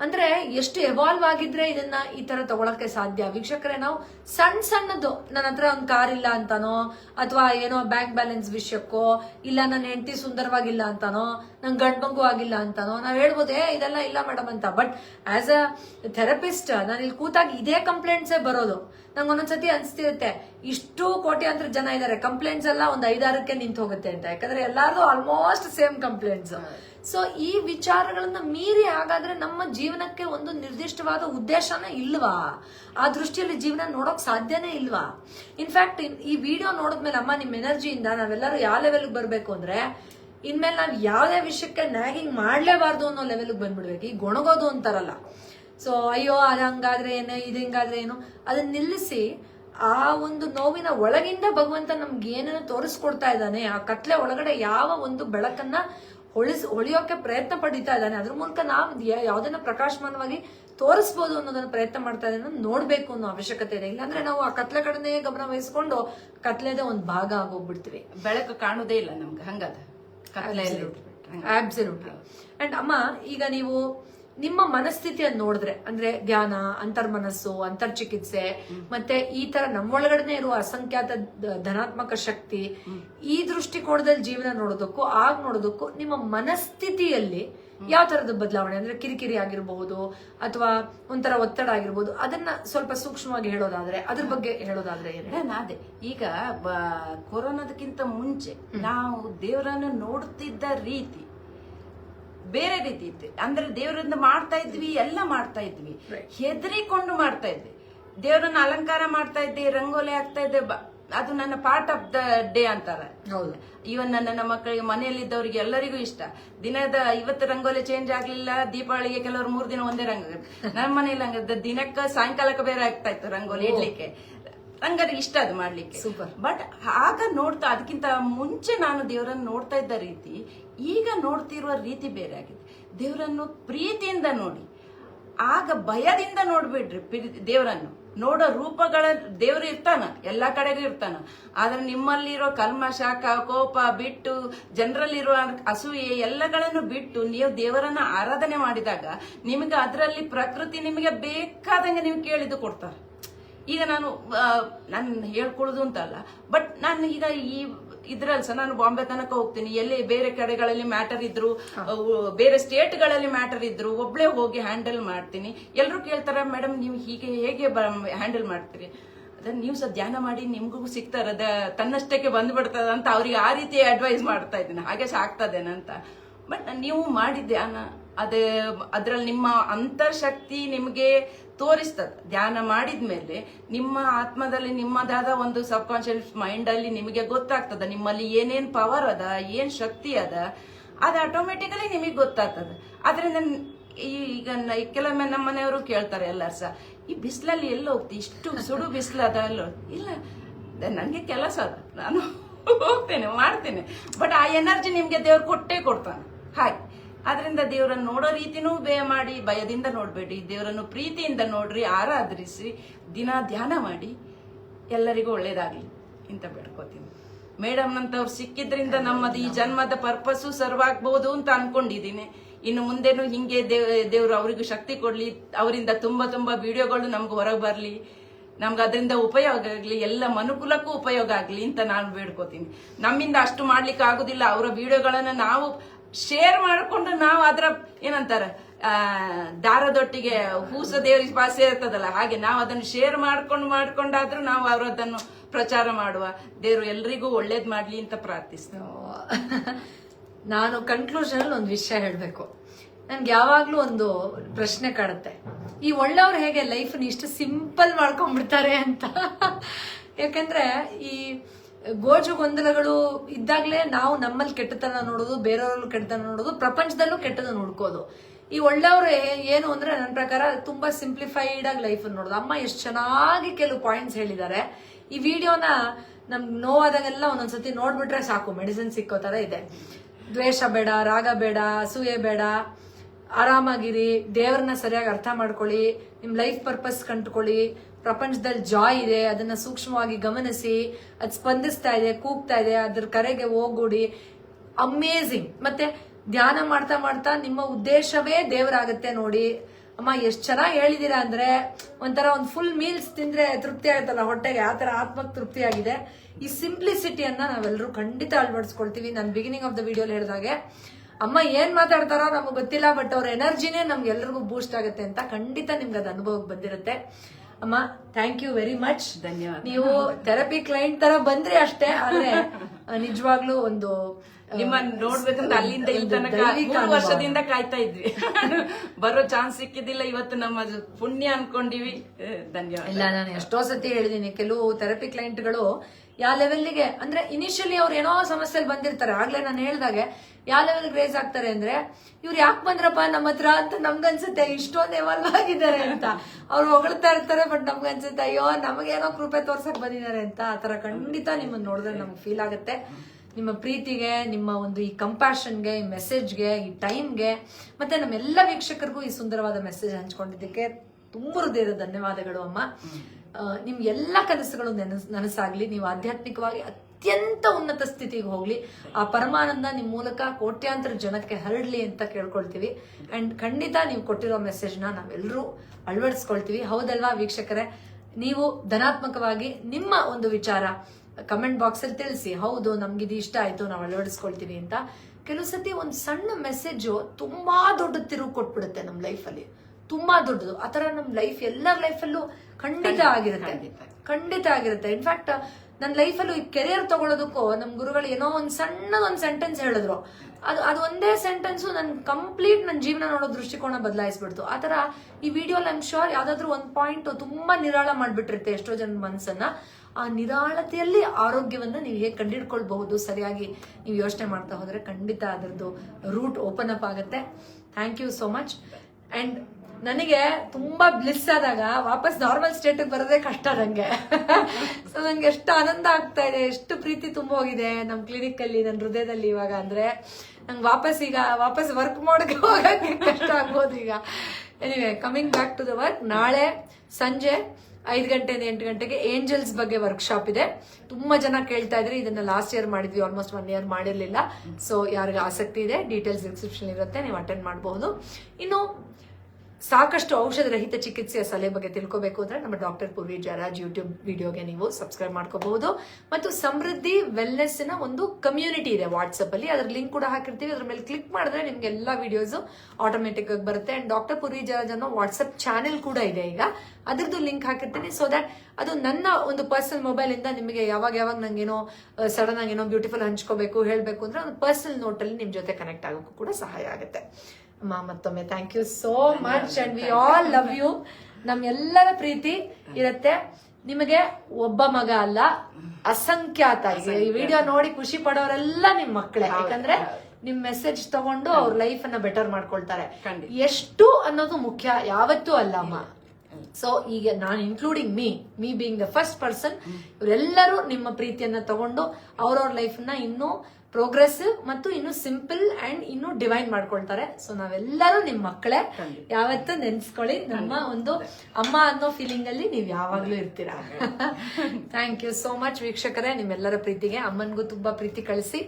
ಅಂದ್ರೆ ಎಷ್ಟು ಎವಾಲ್ವ್ ಆಗಿದ್ರೆ ಇದನ್ನ ಈ ತರ ತಗೊಳಕ್ಕೆ ಸಾಧ್ಯ? ವೀಕ್ಷಕರೇ, ನಾವು ಸಣ್ಣ ಸಣ್ಣದು, ನನ್ನ ಹತ್ರ ಒಂದು ಕಾರ್ ಇಲ್ಲ ಅಂತಾನೋ, ಅಥವಾ ಏನೋ ಬ್ಯಾಂಕ್ ಬ್ಯಾಲೆನ್ಸ್ ವಿಷಯಕ್ಕೋ, ಇಲ್ಲ ನನ್ನ ಹೆಂಡತಿ ಸುಂದರವಾಗಿಲ್ಲ ಅಂತಾನೋ, ನನ್ ಗಂಡು ಮಗು ಆಗಿಲ್ಲ ಅಂತಾನೋ, ನಾವು ಹೇಳ್ಬೋದು, ಏ, ಇದೆಲ್ಲ ಇಲ್ಲ ಮೇಡಮ್ ಅಂತ. ಬಟ್ ಆಸ್ ಅ ಥೆರಪಿಸ್ಟ್ ನಾನು ಇಲ್ಲಿ ಕೂತಾಗ ಇದೇ ಕಂಪ್ಲೇಂಟ್ಸೇ ಬರೋದು. ನಂಗೆ ಒಂದೊಂದ್ಸತಿ ಅನಿಸ್ತಿರುತ್ತೆ, ಇಷ್ಟು ಕೋಟಿ ಅಂತ ಜನ ಇದ್ದಾರೆ ಕಂಪ್ಲೇಂಟ್ಸ್ ಎಲ್ಲ ಒಂದು ಐದಾರಕ್ಕೆ ನಿಂತು ಹೋಗುತ್ತೆ ಅಂತ. ಯಾಕಂದ್ರೆ ಎಲ್ಲಾರ್ದು ಆಲ್ಮೋಸ್ಟ್ ಸೇಮ್ ಕಂಪ್ಲೇಂಟ್ಸ್ ಸೊ ಈ ವಿಚಾರಗಳನ್ನ ಮೀರಿ ಹಾಗಾದ್ರೆ ನಮ್ಮ ಜೀವನಕ್ಕೆ ಒಂದು ನಿರ್ದಿಷ್ಟವಾದ ಉದ್ದೇಶನೇ ಇಲ್ವಾ? ಆ ದೃಷ್ಟಿಯಲ್ಲಿ ಜೀವನ ನೋಡೋಕ್ ಸಾಧ್ಯನೇ ಇಲ್ವಾ? ಇನ್ಫ್ಯಾಕ್ಟ್ ಈ ವಿಡಿಯೋ ನೋಡಿದ್ಮೇಲೆ ಅಮ್ಮ ನಿಮ್ ಎನರ್ಜಿಯಿಂದ ನಾವೆಲ್ಲರೂ ಯಾವ ಲೆವೆಲ್ಗೆ ಬರಬೇಕು ಅಂದ್ರೆ, ಇನ್ಮೇಲೆ ನಾವು ಯಾವುದೇ ವಿಷಯಕ್ಕೆ ನ್ಯಾಗಿಂಗ್ ಮಾಡ್ಲೇಬಾರ್ದು ಅನ್ನೋ ಲೆವೆಲ್ಗೆ ಬಂದ್ಬಿಡ್ಬೇಕು. ಈ ಗೊಣಗೋದು ಅಂತಾರಲ್ಲ. ಸೊ ಅಯ್ಯೋ ಅದು ಹಂಗಾದ್ರೆ ಏನು ಇದು ಹಿಂಗಾದ್ರೆ ಏನು ಅದನ್ನ ನಿಲ್ಲಿಸಿ ಆ ಒಂದು ನೋವಿನ ಒಳಗಿಂದ ಭಗವಂತ ನಮ್ಗೆ ಏನನ್ನ ತೋರಿಸ್ಕೊಡ್ತಾ ಇದ್ದಾನೆ ಆ ಕತ್ಲೆ ಒಳಗಡೆ ಯಾವ ಒಂದು ಬೆಳಕನ್ನ ಹೊಳಿಸ್ ಹೊಳಿಯೋಕೆ ಪ್ರಯತ್ನ ಪಡಿತಾ ಇದ್ದಾನೆ ಅದ್ರ ಮೂಲಕ ನಾವು ಯಾವ್ದನ್ನ ಪ್ರಕಾಶಮಾನವಾಗಿ ತೋರಿಸ್ಬೋದು ಅನ್ನೋದನ್ನ ಪ್ರಯತ್ನ ಮಾಡ್ತಾ ಇದ್ದಾನೆ ನೋಡ್ಬೇಕು ಅನ್ನೋ ಅವಶ್ಯಕತೆ ಇದೆ. ಇಲ್ಲಾಂದ್ರೆ ನಾವು ಆ ಕತ್ಲೆ ಕಡೆನೇ ಗಮನ ವಹಿಸ್ಕೊಂಡು ಕತ್ಲೆದೇ ಒಂದು ಭಾಗ ಆಗೋಗ್ಬಿಡ್ತೀವಿ. ಬೆಳಕು ಕಾಣುದೇ ಇಲ್ಲ ನಮ್ಗೆ ಹಂಗದ? ಕತ್ಲೆ ಅಬ್ಸಲ್ಯೂಟ್ ಅಂಡ್ ಅಮ್ಮ ಈಗ ನೀವು ನಿಮ್ಮ ಮನಸ್ಥಿತಿಯನ್ನು ನೋಡಿದ್ರೆ ಅಂದ್ರೆ ಧ್ಯಾನ ಅಂತರ್ಮನಸ್ಸು ಅಂತರ್ಚಿಕಿತ್ಸೆ ಮತ್ತೆ ಈ ತರ ನಮ್ಮೊಳಗಡೆ ಇರುವ ಅಸಂಖ್ಯಾತ ಧನಾತ್ಮಕ ಶಕ್ತಿ ಈ ದೃಷ್ಟಿಕೋನದಲ್ಲಿ ಜೀವನ ನೋಡೋದಕ್ಕೂ ಆಗ ನೋಡೋದಕ್ಕೂ ನಿಮ್ಮ ಮನಸ್ಥಿತಿಯಲ್ಲಿ ಯಾವ ತರದ ಬದಲಾವಣೆ ಅಂದ್ರೆ ಕಿರಿಕಿರಿ ಆಗಿರಬಹುದು ಅಥವಾ ಒಂಥರ ಒತ್ತಡ ಆಗಿರ್ಬೋದು ಅದನ್ನ ಸ್ವಲ್ಪ ಸೂಕ್ಷ್ಮವಾಗಿ ಹೇಳೋದಾದ್ರೆ ಅದ್ರ ಬಗ್ಗೆ ಹೇಳೋದಾದ್ರೆ ಅದೇ. ಈಗ ಬ- ಕೊರೋನಾದಕ್ಕಿಂತ ಮುಂಚೆ ನಾವು ದೇವರನ್ನು ನೋಡುತ್ತಿದ್ದ ರೀತಿ ಬೇರೆ ರೀತಿ ಇತ್ತು. ಅಂದ್ರೆ ದೇವರಿಂದ ಮಾಡ್ತಾ ಇದ್ವಿ ಎಲ್ಲ ಮಾಡ್ತಾ ಇದ್ವಿ. ಹೆದರಿಕೊಂಡು ಮಾಡ್ತಾ ಇದ್ವಿ. ದೇವರನ್ನ ಅಲಂಕಾರ ಮಾಡ್ತಾ ಇದ್ದೆ ರಂಗೋಲಿ ಆಗ್ತಾ ಇದ್ದೆ ಅದು ನನ್ನ ಪಾರ್ಟ್ ಆಫ್ ದ ಡೇ ಅಂತಾರೆ. ಹೌದು. ಇವನ್ ನನ್ನ ನನ್ನ ಮಕ್ಕಳಿಗೆ ಮನೆಯಲ್ಲಿದ್ದವರಿಗೆ ಎಲ್ಲರಿಗೂ ಇಷ್ಟ. ದಿನದ ಇವತ್ತು ರಂಗೋಲಿ ಚೇಂಜ್ ಆಗ್ಲಿಲ್ಲ ದೀಪಾವಳಿಗೆ ಕೆಲವರು ಮೂರ್ ದಿನ ಒಂದೇ ರಂಗ ನಮ್ಮ ಮನೇಲಿ ಹಂಗ ದಿನಕ್ಕ ಸಾಯಂಕಾಲಕ್ಕೆ ಬೇರೆ ಆಗ್ತಾ ಇತ್ತು ರಂಗೋಲಿ ಇಡ್ಲಿಕ್ಕೆ. ನಂಗದು ಇಷ್ಟ ಅದು ಮಾಡ್ಲಿಕ್ಕೆ. ಸೂಪರ್ ಬಟ್ ಆಗ ನೋಡ್ತಾ ಅದಕ್ಕಿಂತ ಮುಂಚೆ ನಾನು ದೇವರನ್ನು ನೋಡ್ತಾ ಇದ್ದ ರೀತಿ ಈಗ ನೋಡ್ತಿರುವ ರೀತಿ ಬೇರೆ ಆಗಿದೆ. ದೇವರನ್ನು ಪ್ರೀತಿಯಿಂದ ನೋಡಿ ಆಗ ಭಯದಿಂದ ನೋಡ್ಬಿಡ್ರಿ ದೇವರನ್ನು. ನೋಡೋ ರೂಪಗಳ ದೇವರು ಇರ್ತಾನ ಎಲ್ಲ ಕಡೆಗೂ ಇರ್ತಾನ. ಆದ್ರೆ ನಿಮ್ಮಲ್ಲಿರೋ ಕಲ್ಮಶ ಕೋಪ ಬಿಟ್ಟು ಜನರಲ್ಲಿರುವ ಅಸೂಯೆ ಎಲ್ಲಗಳನ್ನು ಬಿಟ್ಟು ನೀವು ದೇವರನ್ನ ಆರಾಧನೆ ಮಾಡಿದಾಗ ನಿಮಗೆ ಅದರಲ್ಲಿ ಪ್ರಕೃತಿ ನಿಮಗೆ ಬೇಕಾದಂಗೆ ನೀವು ಕೇಳಿದ್ದು ಕೊಡ್ತಾರೆ. ಈಗ ನಾನು ನಾನು ಹೇಳ್ಕೊಳ್ಳೋದು ಅಂತ ಅಲ್ಲ. ಬಟ್ ನಾನು ಈಗ ಈ ಇದ್ರಲ್ಲಿ ಸಹ ನಾನು ಬಾಂಬೆ ತನಕ ಹೋಗ್ತೀನಿ. ಎಲ್ಲಿ ಬೇರೆ ಕಡೆಗಳಲ್ಲಿ ಮ್ಯಾಟರ್ ಇದ್ರು ಬೇರೆ ಸ್ಟೇಟ್ಗಳಲ್ಲಿ ಮ್ಯಾಟರ್ ಇದ್ರು ಒಬ್ಳೆ ಹೋಗಿ ಹ್ಯಾಂಡಲ್ ಮಾಡ್ತೀನಿ. ಎಲ್ಲರೂ ಕೇಳ್ತಾರೆ ಮೇಡಮ್ ನೀವು ಹೀಗೆ ಹೇಗೆ ಹ್ಯಾಂಡಲ್ ಮಾಡ್ತೀರಿ? ಅದನ್ನ ನೀವು ಸಹ ಧ್ಯಾನ ಮಾಡಿ ನಿಮ್ಗೂ ಸಿಗ್ತಾರ ಅದ ತನ್ನಷ್ಟಕ್ಕೆ ಬಂದ್ಬಿಡ್ತದ ಅಂತ ಅವ್ರಿಗೆ ಆ ರೀತಿ ಅಡ್ವೈಸ್ ಮಾಡ್ತಾ ಇದ್ದೀನಿ. ಹಾಗೆ ಸಹ ಅಂತ ಬಟ್ ನೀವು ಮಾಡಿದ ಧ್ಯಾನ ಅದೇ ಅದರಲ್ಲಿ ನಿಮ್ಮ ಅಂತರ್ಶಕ್ತಿ ನಿಮಗೆ ತೋರಿಸ್ತದೆ ಧ್ಯಾನ ಮಾಡಿದ ಮೇಲೆ ನಿಮ್ಮ ಆತ್ಮದಲ್ಲಿ ನಿಮ್ಮದಾದ ಒಂದು ಸಬ್ ಕಾನ್ಶಿಯಸ್ ಮೈಂಡ್ ಅಲ್ಲಿ ನಿಮಗೆ ಗೊತ್ತಾಗ್ತದೆ, ನಿಮ್ಮಲ್ಲಿ ಏನೇನ್ ಪವರ್ ಅದ, ಏನ್ ಶಕ್ತಿ ಅದ, ಅದು ಆಟೋಮೆಟಿಕಲಿ ನಿಮಗೆ ಗೊತ್ತಾಗ್ತದ. ಅದರಿಂದ ಈಗ ಕೆಲವೊಮ್ಮೆ ನಮ್ಮ ಮನೆಯವರು ಕೇಳ್ತಾರೆ ಎಲ್ಲರೂ ಸಹ, ಈ ಬಿಸಿಲಲ್ಲಿ ಎಲ್ಲ ಹೋಗ್ತಿ? ಇಷ್ಟು ಸುಡು ಬಿಸಿಲು ಅದ ಅಲ್ಲ? ಇಲ್ಲ ನನಗೆ ಕೆಲಸ ಅದ. ನಾನು ಹೋಗ್ತೇನೆ, ಮಾಡ್ತೇನೆ. ಬಟ್ ಆ ಎನರ್ಜಿ ನಿಮಗೆ ದೇವ್ರು ಕೊಟ್ಟೇ ಕೊಡ್ತಾನೆ. ಹಾಗೆ. ಅದರಿಂದ ದೇವರನ್ನು ನೋಡೋ ರೀತಿನೂ ಭಯ ಮಾಡಿ, ಭಯದಿಂದ ನೋಡಬೇಡಿ. ದೇವರನ್ನು ಪ್ರೀತಿಯಿಂದ ನೋಡ್ರಿ ಆರಾಧರಿಸಿ ದಿನ ಧ್ಯಾನ ಮಾಡಿ, ಎಲ್ಲರಿಗೂ ಒಳ್ಳೇದಾಗ್ಲಿ ಇಂತ ಬೇಡ್ಕೋತೀನಿ. ಮೇಡಮ್ ನಂತವ್ರು ಸಿಕ್ಕಿದ್ರಿಂದ ನಮ್ಮದು ಈ ಜನ್ಮದ ಪರ್ಪಸ್ಸು ಸರ್ವ್ ಅಂತ ಅನ್ಕೊಂಡಿದ್ದೀನಿ. ಇನ್ನು ಮುಂದೆನೂ ಹಿಂಗೆ ದೇವ್ ದೇವರು ಅವರಿಗೂ ಶಕ್ತಿ ಕೊಡ್ಲಿ, ಅವರಿಂದ ತುಂಬಾ ತುಂಬಾ ವಿಡಿಯೋಗಳು ನಮ್ಗೆ ಹೊರಗೆ ಬರ್ಲಿ, ನಮ್ಗೆ ಅದರಿಂದ ಉಪಯೋಗ ಆಗಲಿ, ಎಲ್ಲ ಮನುಕುಲಕ್ಕೂ ಉಪಯೋಗ ಆಗಲಿ ಅಂತ ನಾನು ಬೇಡ್ಕೋತೀನಿ. ನಮ್ಮಿಂದ ಅಷ್ಟು ಮಾಡ್ಲಿಕ್ಕೆ ಆಗುದಿಲ್ಲ ಅವರ ವಿಡಿಯೋಗಳನ್ನು ನಾವು ಶೇರ್ ಮಾಡಿಕೊಂಡು ನಾವು ಅದರ ಏನಂತಾರೆ ದಾರದೊಟ್ಟಿಗೆ ಹೂಸ ದೇವರಿಗೆ ಪಾಸ ಇರ್ತದಲ್ಲ, ಹಾಗೆ ನಾವು ಅದನ್ನು ಶೇರ್ ಮಾಡ್ಕೊಂಡು ಮಾಡ್ಕೊಂಡಾದ್ರೂ ನಾವು ಅವರದನ್ನು ಪ್ರಚಾರ ಮಾಡುವ. ದೇವರು ಎಲ್ರಿಗೂ ಒಳ್ಳೇದ್ ಮಾಡ್ಲಿ ಅಂತ ಪ್ರಾರ್ಥಿಸ್ತೇವೆ ನಾನು ಕನ್ಕ್ಲೂಷನ್ ಅಲ್ಲಿ ಒಂದು ವಿಷಯ ಹೇಳಬೇಕು. ನನ್ಗೆ ಯಾವಾಗ್ಲೂ ಒಂದು ಪ್ರಶ್ನೆ ಕಾಡುತ್ತೆ. ಈ ಒಳ್ಳೆಯವ್ರು ಹೇಗೆ ಲೈಫ್ ಇಷ್ಟು ಸಿಂಪಲ್ ಮಾಡ್ಕೊಂಡ್ಬಿಡ್ತಾರೆ ಅಂತ? ಯಾಕಂದ್ರೆ ಈ ಗೋಜು ಗೊಂದಲಗಳು ಇದ್ದಾಗಲೇ ನಾವು ನಮ್ಮಲ್ಲಿ ಕೆಟ್ಟತನ ನೋಡೋದು, ಬೇರೆಯವ್ರಲ್ಲಿ ಕೆಟ್ಟತನ ನೋಡೋದು, ಪ್ರಪಂಚದಲ್ಲೂ ಕೆಟ್ಟದ ನೋಡ್ಕೋದು. ಈ ಒಳ್ಳೆಯವ್ರೆ ಏನು ಅಂದ್ರೆ ನನ್ನ ಪ್ರಕಾರ ತುಂಬಾ ಸಿಂಪ್ಲಿಫೈಡ್ ಆಗಿ ಲೈಫ್ ನೋಡೋದು. ಅಮ್ಮ ಎಷ್ಟು ಚೆನ್ನಾಗಿ ಕೆಲವು ಪಾಯಿಂಟ್ಸ್ ಹೇಳಿದ್ದಾರೆ. ಈ ವಿಡಿಯೋನ ನಮ್ಗೆ ನೋವಾದಾಗೆಲ್ಲ ಒಂದೊಂದ್ಸತಿ ನೋಡ್ಬಿಟ್ರೆ ಸಾಕು. ಮೆಡಿಸಿನ್ ಸಿಕ್ಕೋ ತರ ಇದೆ. ದ್ವೇಷ ಬೇಡ, ರಾಗ ಬೇಡ, ಅಸೂಯೆ ಬೇಡ. ಆರಾಮಾಗಿರಿ. ದೇವ್ರನ್ನ ಸರಿಯಾಗಿ ಅರ್ಥ ಮಾಡ್ಕೊಳ್ಳಿ. ನಿಮ್ಮ ಲೈಫ್ ಪರ್ಪಸ್ ಕಂಡುಕೊಳ್ಳಿ. ಪ್ರಪಂಚದಲ್ಲಿ ಜಾಯ್ ಇದೆ, ಅದನ್ನ ಸೂಕ್ಷ್ಮವಾಗಿ ಗಮನಿಸಿ, ಅದು ಸ್ಪಂದಿಸ್ತಾ ಇದೆ, ಕೂಗ್ತಾ ಇದೆ, ಅದ್ರ ಕರೆಗೆ ಹೋಗೂಡಿ ಅಮೇಝಿಂಗ್ ಮತ್ತೆ ಧ್ಯಾನ ಮಾಡ್ತಾ ಮಾಡ್ತಾ ನಿಮ್ಮ ಉದ್ದೇಶವೇ ದೇವರಾಗತ್ತೆ ನೋಡಿ. ಅಮ್ಮ, ಎಷ್ಟು ಚೆನ್ನಾಗಿ ಹೇಳಿದೀರಾ ಅಂದ್ರೆ ಒಂಥರ ಒಂದು ಫುಲ್ ಮೀಲ್ಸ್ ತಿಂದ್ರೆ ತೃಪ್ತಿ ಆಗುತ್ತಲ್ಲ ಹೊಟ್ಟೆಗೆ. ಆ ತರ ಆತ್ಮಕ್ ತೃಪ್ತಿ ಆಗಿದೆ. ಈ ಸಿಂಪ್ಲಿಸಿಟಿಯನ್ನ ನಾವೆಲ್ಲರೂ ಖಂಡಿತ ಅಳವಡಿಸ್ಕೊಳ್ತೀವಿ. ನಾನು ಬಿಗಿನಿಂಗ್ ಆಫ್ ದ ವಿಡಿಯೋಲಿ ಹೇಳಿದಾಗೆ ಅಮ್ಮ, ಏನ್ ಮಾತಾಡ್ತಾರೋ ನಮಗೆ ಗೊತ್ತಿಲ್ಲ ಬಟ್ ಅವ್ರ ಎನರ್ಜಿನೇ ನಮ್ಗೆ ಎಲ್ರಿಗೂ ಬೂಸ್ಟ್ ಆಗುತ್ತೆ ಅಂತ ಖಂಡಿತ ನಿಮ್ಗೆ ಅದು ಅನುಭವಕ್ಕೆ ಬಂದಿರುತ್ತೆ. ಅಮ್ಮ ಥ್ಯಾಂಕ್ ಯು ವೆರಿ ಮಚ್ ಧನ್ಯವಾದ. ನೀವು ಥೆರಪಿ ಕ್ಲೈಂಟ್ ತರ ಬಂದ್ರೆ ಅಷ್ಟೇ ಆದ್ರೆ ನಿಜವಾಗ್ಲು ಒಂದು ನಿಮ್ಮ ನೋಡ್ಬೇಕಂತ ಅಲ್ಲಿಂದ ಇಲ್ಲಿ ತನಕ ಮೂರು ವರ್ಷದಿಂದ ಕಾಯ್ತಾ ಇದ್ವಿ. ಬರೋ ಚಾನ್ಸ್ ಸಿಕ್ಕಿದಿಲ್ಲ ಇವತ್ತು ನಮ್ಮ ಪುಣ್ಯ ಅನ್ಕೊಂಡಿವಿ. ಧನ್ಯವಾದ. ಇಲ್ಲ ನಾನು ಎಷ್ಟೋ ಸತಿ ಹೇಳಿದೀನಿ ಕೆಲವು ಥೆರಪಿ ಕ್ಲೈಂಟ್ಗಳು ಯಾವ ಲೆವೆಲ್ಗೆ ಅಂದ್ರೆ ಇನಿಷಿಯಲಿ ಅವ್ರು ಏನೋ ಸಮಸ್ಯೆಲಿ ಬಂದಿರ್ತಾರೆ ಆಗ್ಲೇ ನಾನು ಹೇಳ್ದಾಗೆ ಯಾವ ಲೆವೆಲ್ ರೇಸ್ ಆಗ್ತಾರೆ ಅಂದ್ರೆ, ಇವ್ರು ಯಾಕೆ ಬಂದ್ರಪ್ಪ ನಮ್ಮ ಹತ್ರ ಅಂತ ನಮ್ಗನ್ಸುತ್ತೆ ಇಷ್ಟೊಂದು ಎವಾಲ್ವ್ ಆಗಿದ್ದಾರೆ ಅಂತ. ಅವ್ರು ಹೊಗಳ್ತಾ ಇರ್ತಾರೆ ಬಟ್ ನಮ್ಗನ್ಸುತ್ತೆ ಅಯ್ಯೋ, ನಮಗೇನೋ ಕೃಪೆ ತೋರ್ಸಕ್ ಬಂದಿದ್ದಾರೆ ಅಂತ. ಆತರ ಖಂಡಿತ ನಿಮ್ಮನ್ನ ನೋಡಿದ್ರೆ ನಮ್ಗೆ ಫೀಲ್ ಆಗುತ್ತೆ. ನಿಮ್ಮ ಪ್ರೀತಿಗೆ, ನಿಮ್ಮ ಒಂದು ಈ ಕಂಪ್ಯಾಷನ್ಗೆ ಈ ಮೆಸೇಜ್ಗೆ ಈ ಟೈಮ್ಗೆ ಮತ್ತೆ ನಮ್ಮೆಲ್ಲ ವೀಕ್ಷಕರಿಗೂ ಈ ಸುಂದರವಾದ ಮೆಸೇಜ್ ಹಂಚ್ಕೊಂಡಿದ್ದಕ್ಕೆ ತುಂಬ ಹೃದಯದ ಧನ್ಯವಾದಗಳು, ಅಮ್ಮ. ನಿಮ್ಗೆ ನಿಮ್ ಎಲ್ಲ ಕನಸುಗಳು ನೆನಸ್, ನನಸಾಗ್ಲಿ. ನೀವು ಆಧ್ಯಾತ್ಮಿಕವಾಗಿ ಅತ್ಯಂತ ಉನ್ನತ ಸ್ಥಿತಿಗೆ ಹೋಗ್ಲಿ. ಆ ಪರಮಾನಂದ ನಿಮ್ ಮೂಲಕ ಕೋಟ್ಯಾಂತರ ಜನಕ್ಕೆ ಹರಡ್ಲಿ ಅಂತ ಕೇಳ್ಕೊಳ್ತೀವಿ. ಅಂಡ್ ಖಂಡಿತ ನೀವು ಕೊಟ್ಟಿರೋ ಮೆಸೇಜ್ನ ನಾವೆಲ್ಲರೂ ಅಳವಡಿಸ್ಕೊಳ್ತೀವಿ. ಹೌದಲ್ವಾ ವೀಕ್ಷಕರೇ? ನೀವು ಧನಾತ್ಮಕವಾಗಿ ನಿಮ್ಮ ಒಂದು ವಿಚಾರ ಕಮೆಂಟ್ ಬಾಕ್ಸ್ ಅಲ್ಲಿ ತಿಳಿಸಿ. ಹೌದು ನಮ್ಗೆ ಇದು ಇಷ್ಟ ಆಯ್ತು ನಾವು ಅಳವಡಿಸ್ಕೊಳ್ತೀವಿ ಅಂತ. ಕೆಲವು ಸತಿ ಒಂದು ಸಣ್ಣ ಮೆಸೇಜು ತುಂಬಾ ದೊಡ್ಡ ತಿರುವು ಕೊಟ್ಬಿಡುತ್ತೆ ನಮ್ಮ ಲೈಫಲ್ಲಿ ತುಂಬಾ ದೊಡ್ಡದು. ಆತರ ನಮ್ಮ ಲೈಫ್ ಎಲ್ಲರ ಲೈಫಲ್ಲೂ ಖಂಡಿತ ಆಗಿರುತ್ತೆ. ಖಂಡಿತ. ಖಂಡಿತ ಆಗಿರುತ್ತೆ. ಇನ್ಫ್ಯಾಕ್ಟ್ ನನ್ನ ಲೈಫಲ್ಲೂ ಈ ಕೆರಿಯರ್ ತಗೊಳ್ಳೋದಕ್ಕೂ ನಮ್ಮ ಗುರುಗಳು ಏನೋ ಒಂದು ಸಣ್ಣ ಒಂದು ಸೆಂಟೆನ್ಸ್ ಹೇಳಿದ್ರು. ಅದು ಅದು ಒಂದೇ ಸೆಂಟೆನ್ಸು ನನ್ನ ಕಂಪ್ಲೀಟ್ ನನ್ನ ಜೀವನ ನೋಡೋ ದೃಷ್ಟಿಕೋನ ಬದಲಾಯಿಸ್ಬಿಡ್ತು. ಆ ಥರ ಈ ವಿಡಿಯೋ ಐಮ್ ಶೋರ್ ಯಾವುದಾದ್ರೂ ಒಂದು ಪಾಯಿಂಟ್ ತುಂಬ ನಿರಾಳ ಮಾಡಿಬಿಟ್ಟಿರುತ್ತೆ ಎಷ್ಟೋ ಜನ ಮನಸ್ಸನ್ನು ಆ ನಿರಾಳತೆಯಲ್ಲಿ ಆರೋಗ್ಯವನ್ನು ನೀವು ಹೇಗೆ ಕಂಡಿಡ್ಕೊಳ್ಬಹುದು ಸರಿಯಾಗಿ ನೀವು ಯೋಚನೆ ಮಾಡ್ತಾ ಹೋದರೆ ಖಂಡಿತ ಅದರದ್ದು ರೂಟ್ ಓಪನ್ ಅಪ್ ಆಗುತ್ತೆ. Thank you so much and ನನಗೆ ತುಂಬಾ ಬ್ಲಿಸ್ ಆದಾಗ ವಾಪಸ್ ನಾರ್ಮಲ್ ಸ್ಟೇಟ್ ಬರೋದೇ ಕಷ್ಟ ನಂಗೆ. ಸೊ ನಂಗೆ ಎಷ್ಟು ಆನಂದ ಆಗ್ತಾ ಇದೆ, ಎಷ್ಟು ಪ್ರೀತಿ ತುಂಬ ಹೋಗಿದೆ ನಮ್ಮ ಕ್ಲಿನಿಕ್ ಅಲ್ಲಿ ನನ್ನ ಹೃದಯದಲ್ಲಿ ಇವಾಗ ಅಂದ್ರೆ ನಂಗೆ ವಾಪಸ್ ಈಗ, ವಾಪಸ್ ವರ್ಕ್ ಮಾಡೋಕ್ಕೆ ಹೋಗಕ್ಕೆ ಕಷ್ಟ ಆಗ್ಬೋದು ಈಗ. Anyway coming back to the work ನಾಳೆ ಸಂಜೆ ಐದು ಗಂಟೆಯಿಂದ ಎಂಟು ಗಂಟೆಗೆ ಏಂಜಲ್ಸ್ ಬಗ್ಗೆ ವರ್ಕ್ಶಾಪ್ ಇದೆ. ತುಂಬಾ ಜನ ಕೇಳ್ತಾ ಇದ್ರಿ, ಇದನ್ನ ಲಾಸ್ಟ್ ಇಯರ್ ಮಾಡಿದ್ವಿ ಆಲ್ಮೋಸ್ಟ್ ಒನ್ ಇಯರ್ ಮಾಡಿರಲಿಲ್ಲ. ಸೊ ಯಾರಿಗೆ ಆಸಕ್ತಿ ಇದೆ ಡೀಟೇಲ್ಸ್ ಡಿಸ್ಕ್ರಿಪ್ಷನ್ ಇರುತ್ತೆ, ನೀವು ಅಟೆಂಡ್ ಮಾಡಬಹುದು ಇನ್ನು ಸಾಕಷ್ಟು ಔಷಧ ರಹಿತ ಚಿಕಿತ್ಸೆಯ ಸಲಹೆ ಬಗ್ಗೆ ತಿಳ್ಕೋಬೇಕು ಅಂದ್ರೆ ನಮ್ಮ ಡಾಕ್ಟರ್ ಪೂರ್ವಿ ಜಯರಾಜ್ ಯೂಟ್ಯೂಬ್ ವಿಡಿಯೋಗೆ ನೀವು ಸಬ್ಸ್ಕ್ರೈಬ್ ಮಾಡ್ಕೋಬಹುದು. ಮತ್ತು ಸಮೃದ್ಧಿ ವೆಲ್ನೆಸ್ನ ಒಂದು ಕಮ್ಯುನಿಟಿ ಇದೆ ವಾಟ್ಸ್ಆಪ್ ಅಲ್ಲಿ. ಅದ್ರ ಲಿಂಕ್ ಕೂಡ ಹಾಕಿರ್ತೀವಿ. ಅದ್ರ ಮೇಲೆ ಕ್ಲಿಕ್ ಮಾಡಿದ್ರೆ ನಿಮ್ಗೆ ಎಲ್ಲಾ ವಿಡಿಯೋಸ್ ಆಟೋಮೆಟಿಕ್ ಆಗಿ ಬರುತ್ತೆ. ಅಂಡ್ ಡಾಕ್ಟರ್ ಪೂರ್ವಿ ಜಯರಾಜ್ ಅನ್ನೋ ವಾಟ್ಸಪ್ ಚಾನೆಲ್ ಕೂಡ ಇದೆ ಈಗ. ಅದ್ರದ್ದು ಲಿಂಕ್ ಹಾಕಿರ್ತೀನಿ. ಸೊ ದಟ್ ಅದು ನನ್ನ ಒಂದು ಪರ್ಸನಲ್ ಮೊಬೈಲ್ ಇಂದ ನಿಮಗೆ ಯಾವಾಗ ಯಾವಾಗ ನಂಗೇನೋ ಸಡನ್ ಆಗಿ ಏನೋ ಬ್ಯೂಟಿಫುಲ್ ಹಂಚ್ಕೋಬೇಕು, ಹೇಳಬೇಕು ಅಂದ್ರೆ ಒಂದು ಪರ್ಸನಲ್ ನೋಟ್ ಅಲ್ಲಿ ನಿಮ್ ಜೊತೆ ಕನೆಕ್ಟ್ ಆಗೋಕ್ಕೂ ಕೂಡ ಸಹಾಯ ಆಗುತ್ತೆ. ಅಮ್ಮ ಮತ್ತೊಮ್ಮೆ thank you so much and we all love you ನಮ್ಮೆಲ್ಲರ ಪ್ರೀತಿ ಇರುತ್ತೆ. ನಿಮಗೆ ಒಬ್ಬ ಮಗ ಅಲ್ಲ ಅಸಂಖ್ಯಾತ ಈ ವಿಡಿಯೋ ನೋಡಿ ಖುಷಿ ಪಡೋರೆಲ್ಲ ನಿಮ್ ಮಕ್ಕಳೇ ಯಾಕಂದ್ರೆ ನಿಮ್ ಮೆಸೇಜ್ ತಗೊಂಡು ಅವ್ರ ಲೈಫ್ ಅನ್ನ ಬೆಟರ್ ಮಾಡ್ಕೊಳ್ತಾರೆ. ಎಷ್ಟು ಅನ್ನೋದು ಮುಖ್ಯ ಯಾವತ್ತೂ ಅಲ್ಲ ಅಮ್ಮ. ಸೊ ಈಗ ನಾನು including me me being the first person ಇವರೆಲ್ಲರೂ ನಿಮ್ಮ ಪ್ರೀತಿಯನ್ನ ತಗೊಂಡು ಅವ್ರವ್ರ ಲೈಫ್ನ ಇನ್ನೂ ಪ್ರೋಗ್ರೆಸಿವ್ ಮತ್ತು ಇನ್ನು ಸಿಂಪಲ್ ಅಂಡ್ ಇನ್ನು ಡಿವೈನ್ ಮಾಡ್ಕೊಳ್ತಾರೆ. ಸೊ ನಾವೆಲ್ಲರೂ ನಿಮ್ಮ ಮಕ್ಕಳೇ. ಯಾವತ್ತು ನೆನ್ಸ್ಕೊಳ್ಳಿ. ನಮ್ಮ ಒಂದು ಅಮ್ಮ ಅನ್ನೋ ಫೀಲಿಂಗ್ ಅಲ್ಲಿ ನೀವು ಯಾವಾಗ್ಲೂ ಇರ್ತೀರಾ. ಥ್ಯಾಂಕ್ ಯು ಸೋ ಮಚ್ ವೀಕ್ಷಕರೇ ನಿಮ್ಮೆಲ್ಲರ ಪ್ರೀತಿಗೆ. ಅಮ್ಮನ್ಗೂ ತುಂಬಾ ಪ್ರೀತಿ ಕಳಿಸಿ.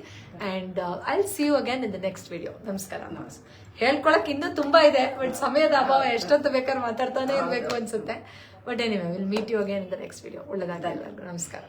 And I see you again in the next video ನಮಸ್ಕಾರ. ನಮಸ್ಕಾರ. ಹೇಳ್ಕೊಳಕ್ ಇನ್ನೂ ತುಂಬಾ ಇದೆ ಬಟ್ ಸಮಯದ ಅಭಾವ ಎಷ್ಟೊತ್ತು ಬೇಕಾದ್ರೆ ಮಾತಾಡ್ತಾನೆ ಇರ್ಬೇಕು ಅನ್ಸುತ್ತೆ. But anyway will meet you again in the next video ಎಲ್ಲರಿಗೂ. ನಮಸ್ಕಾರ.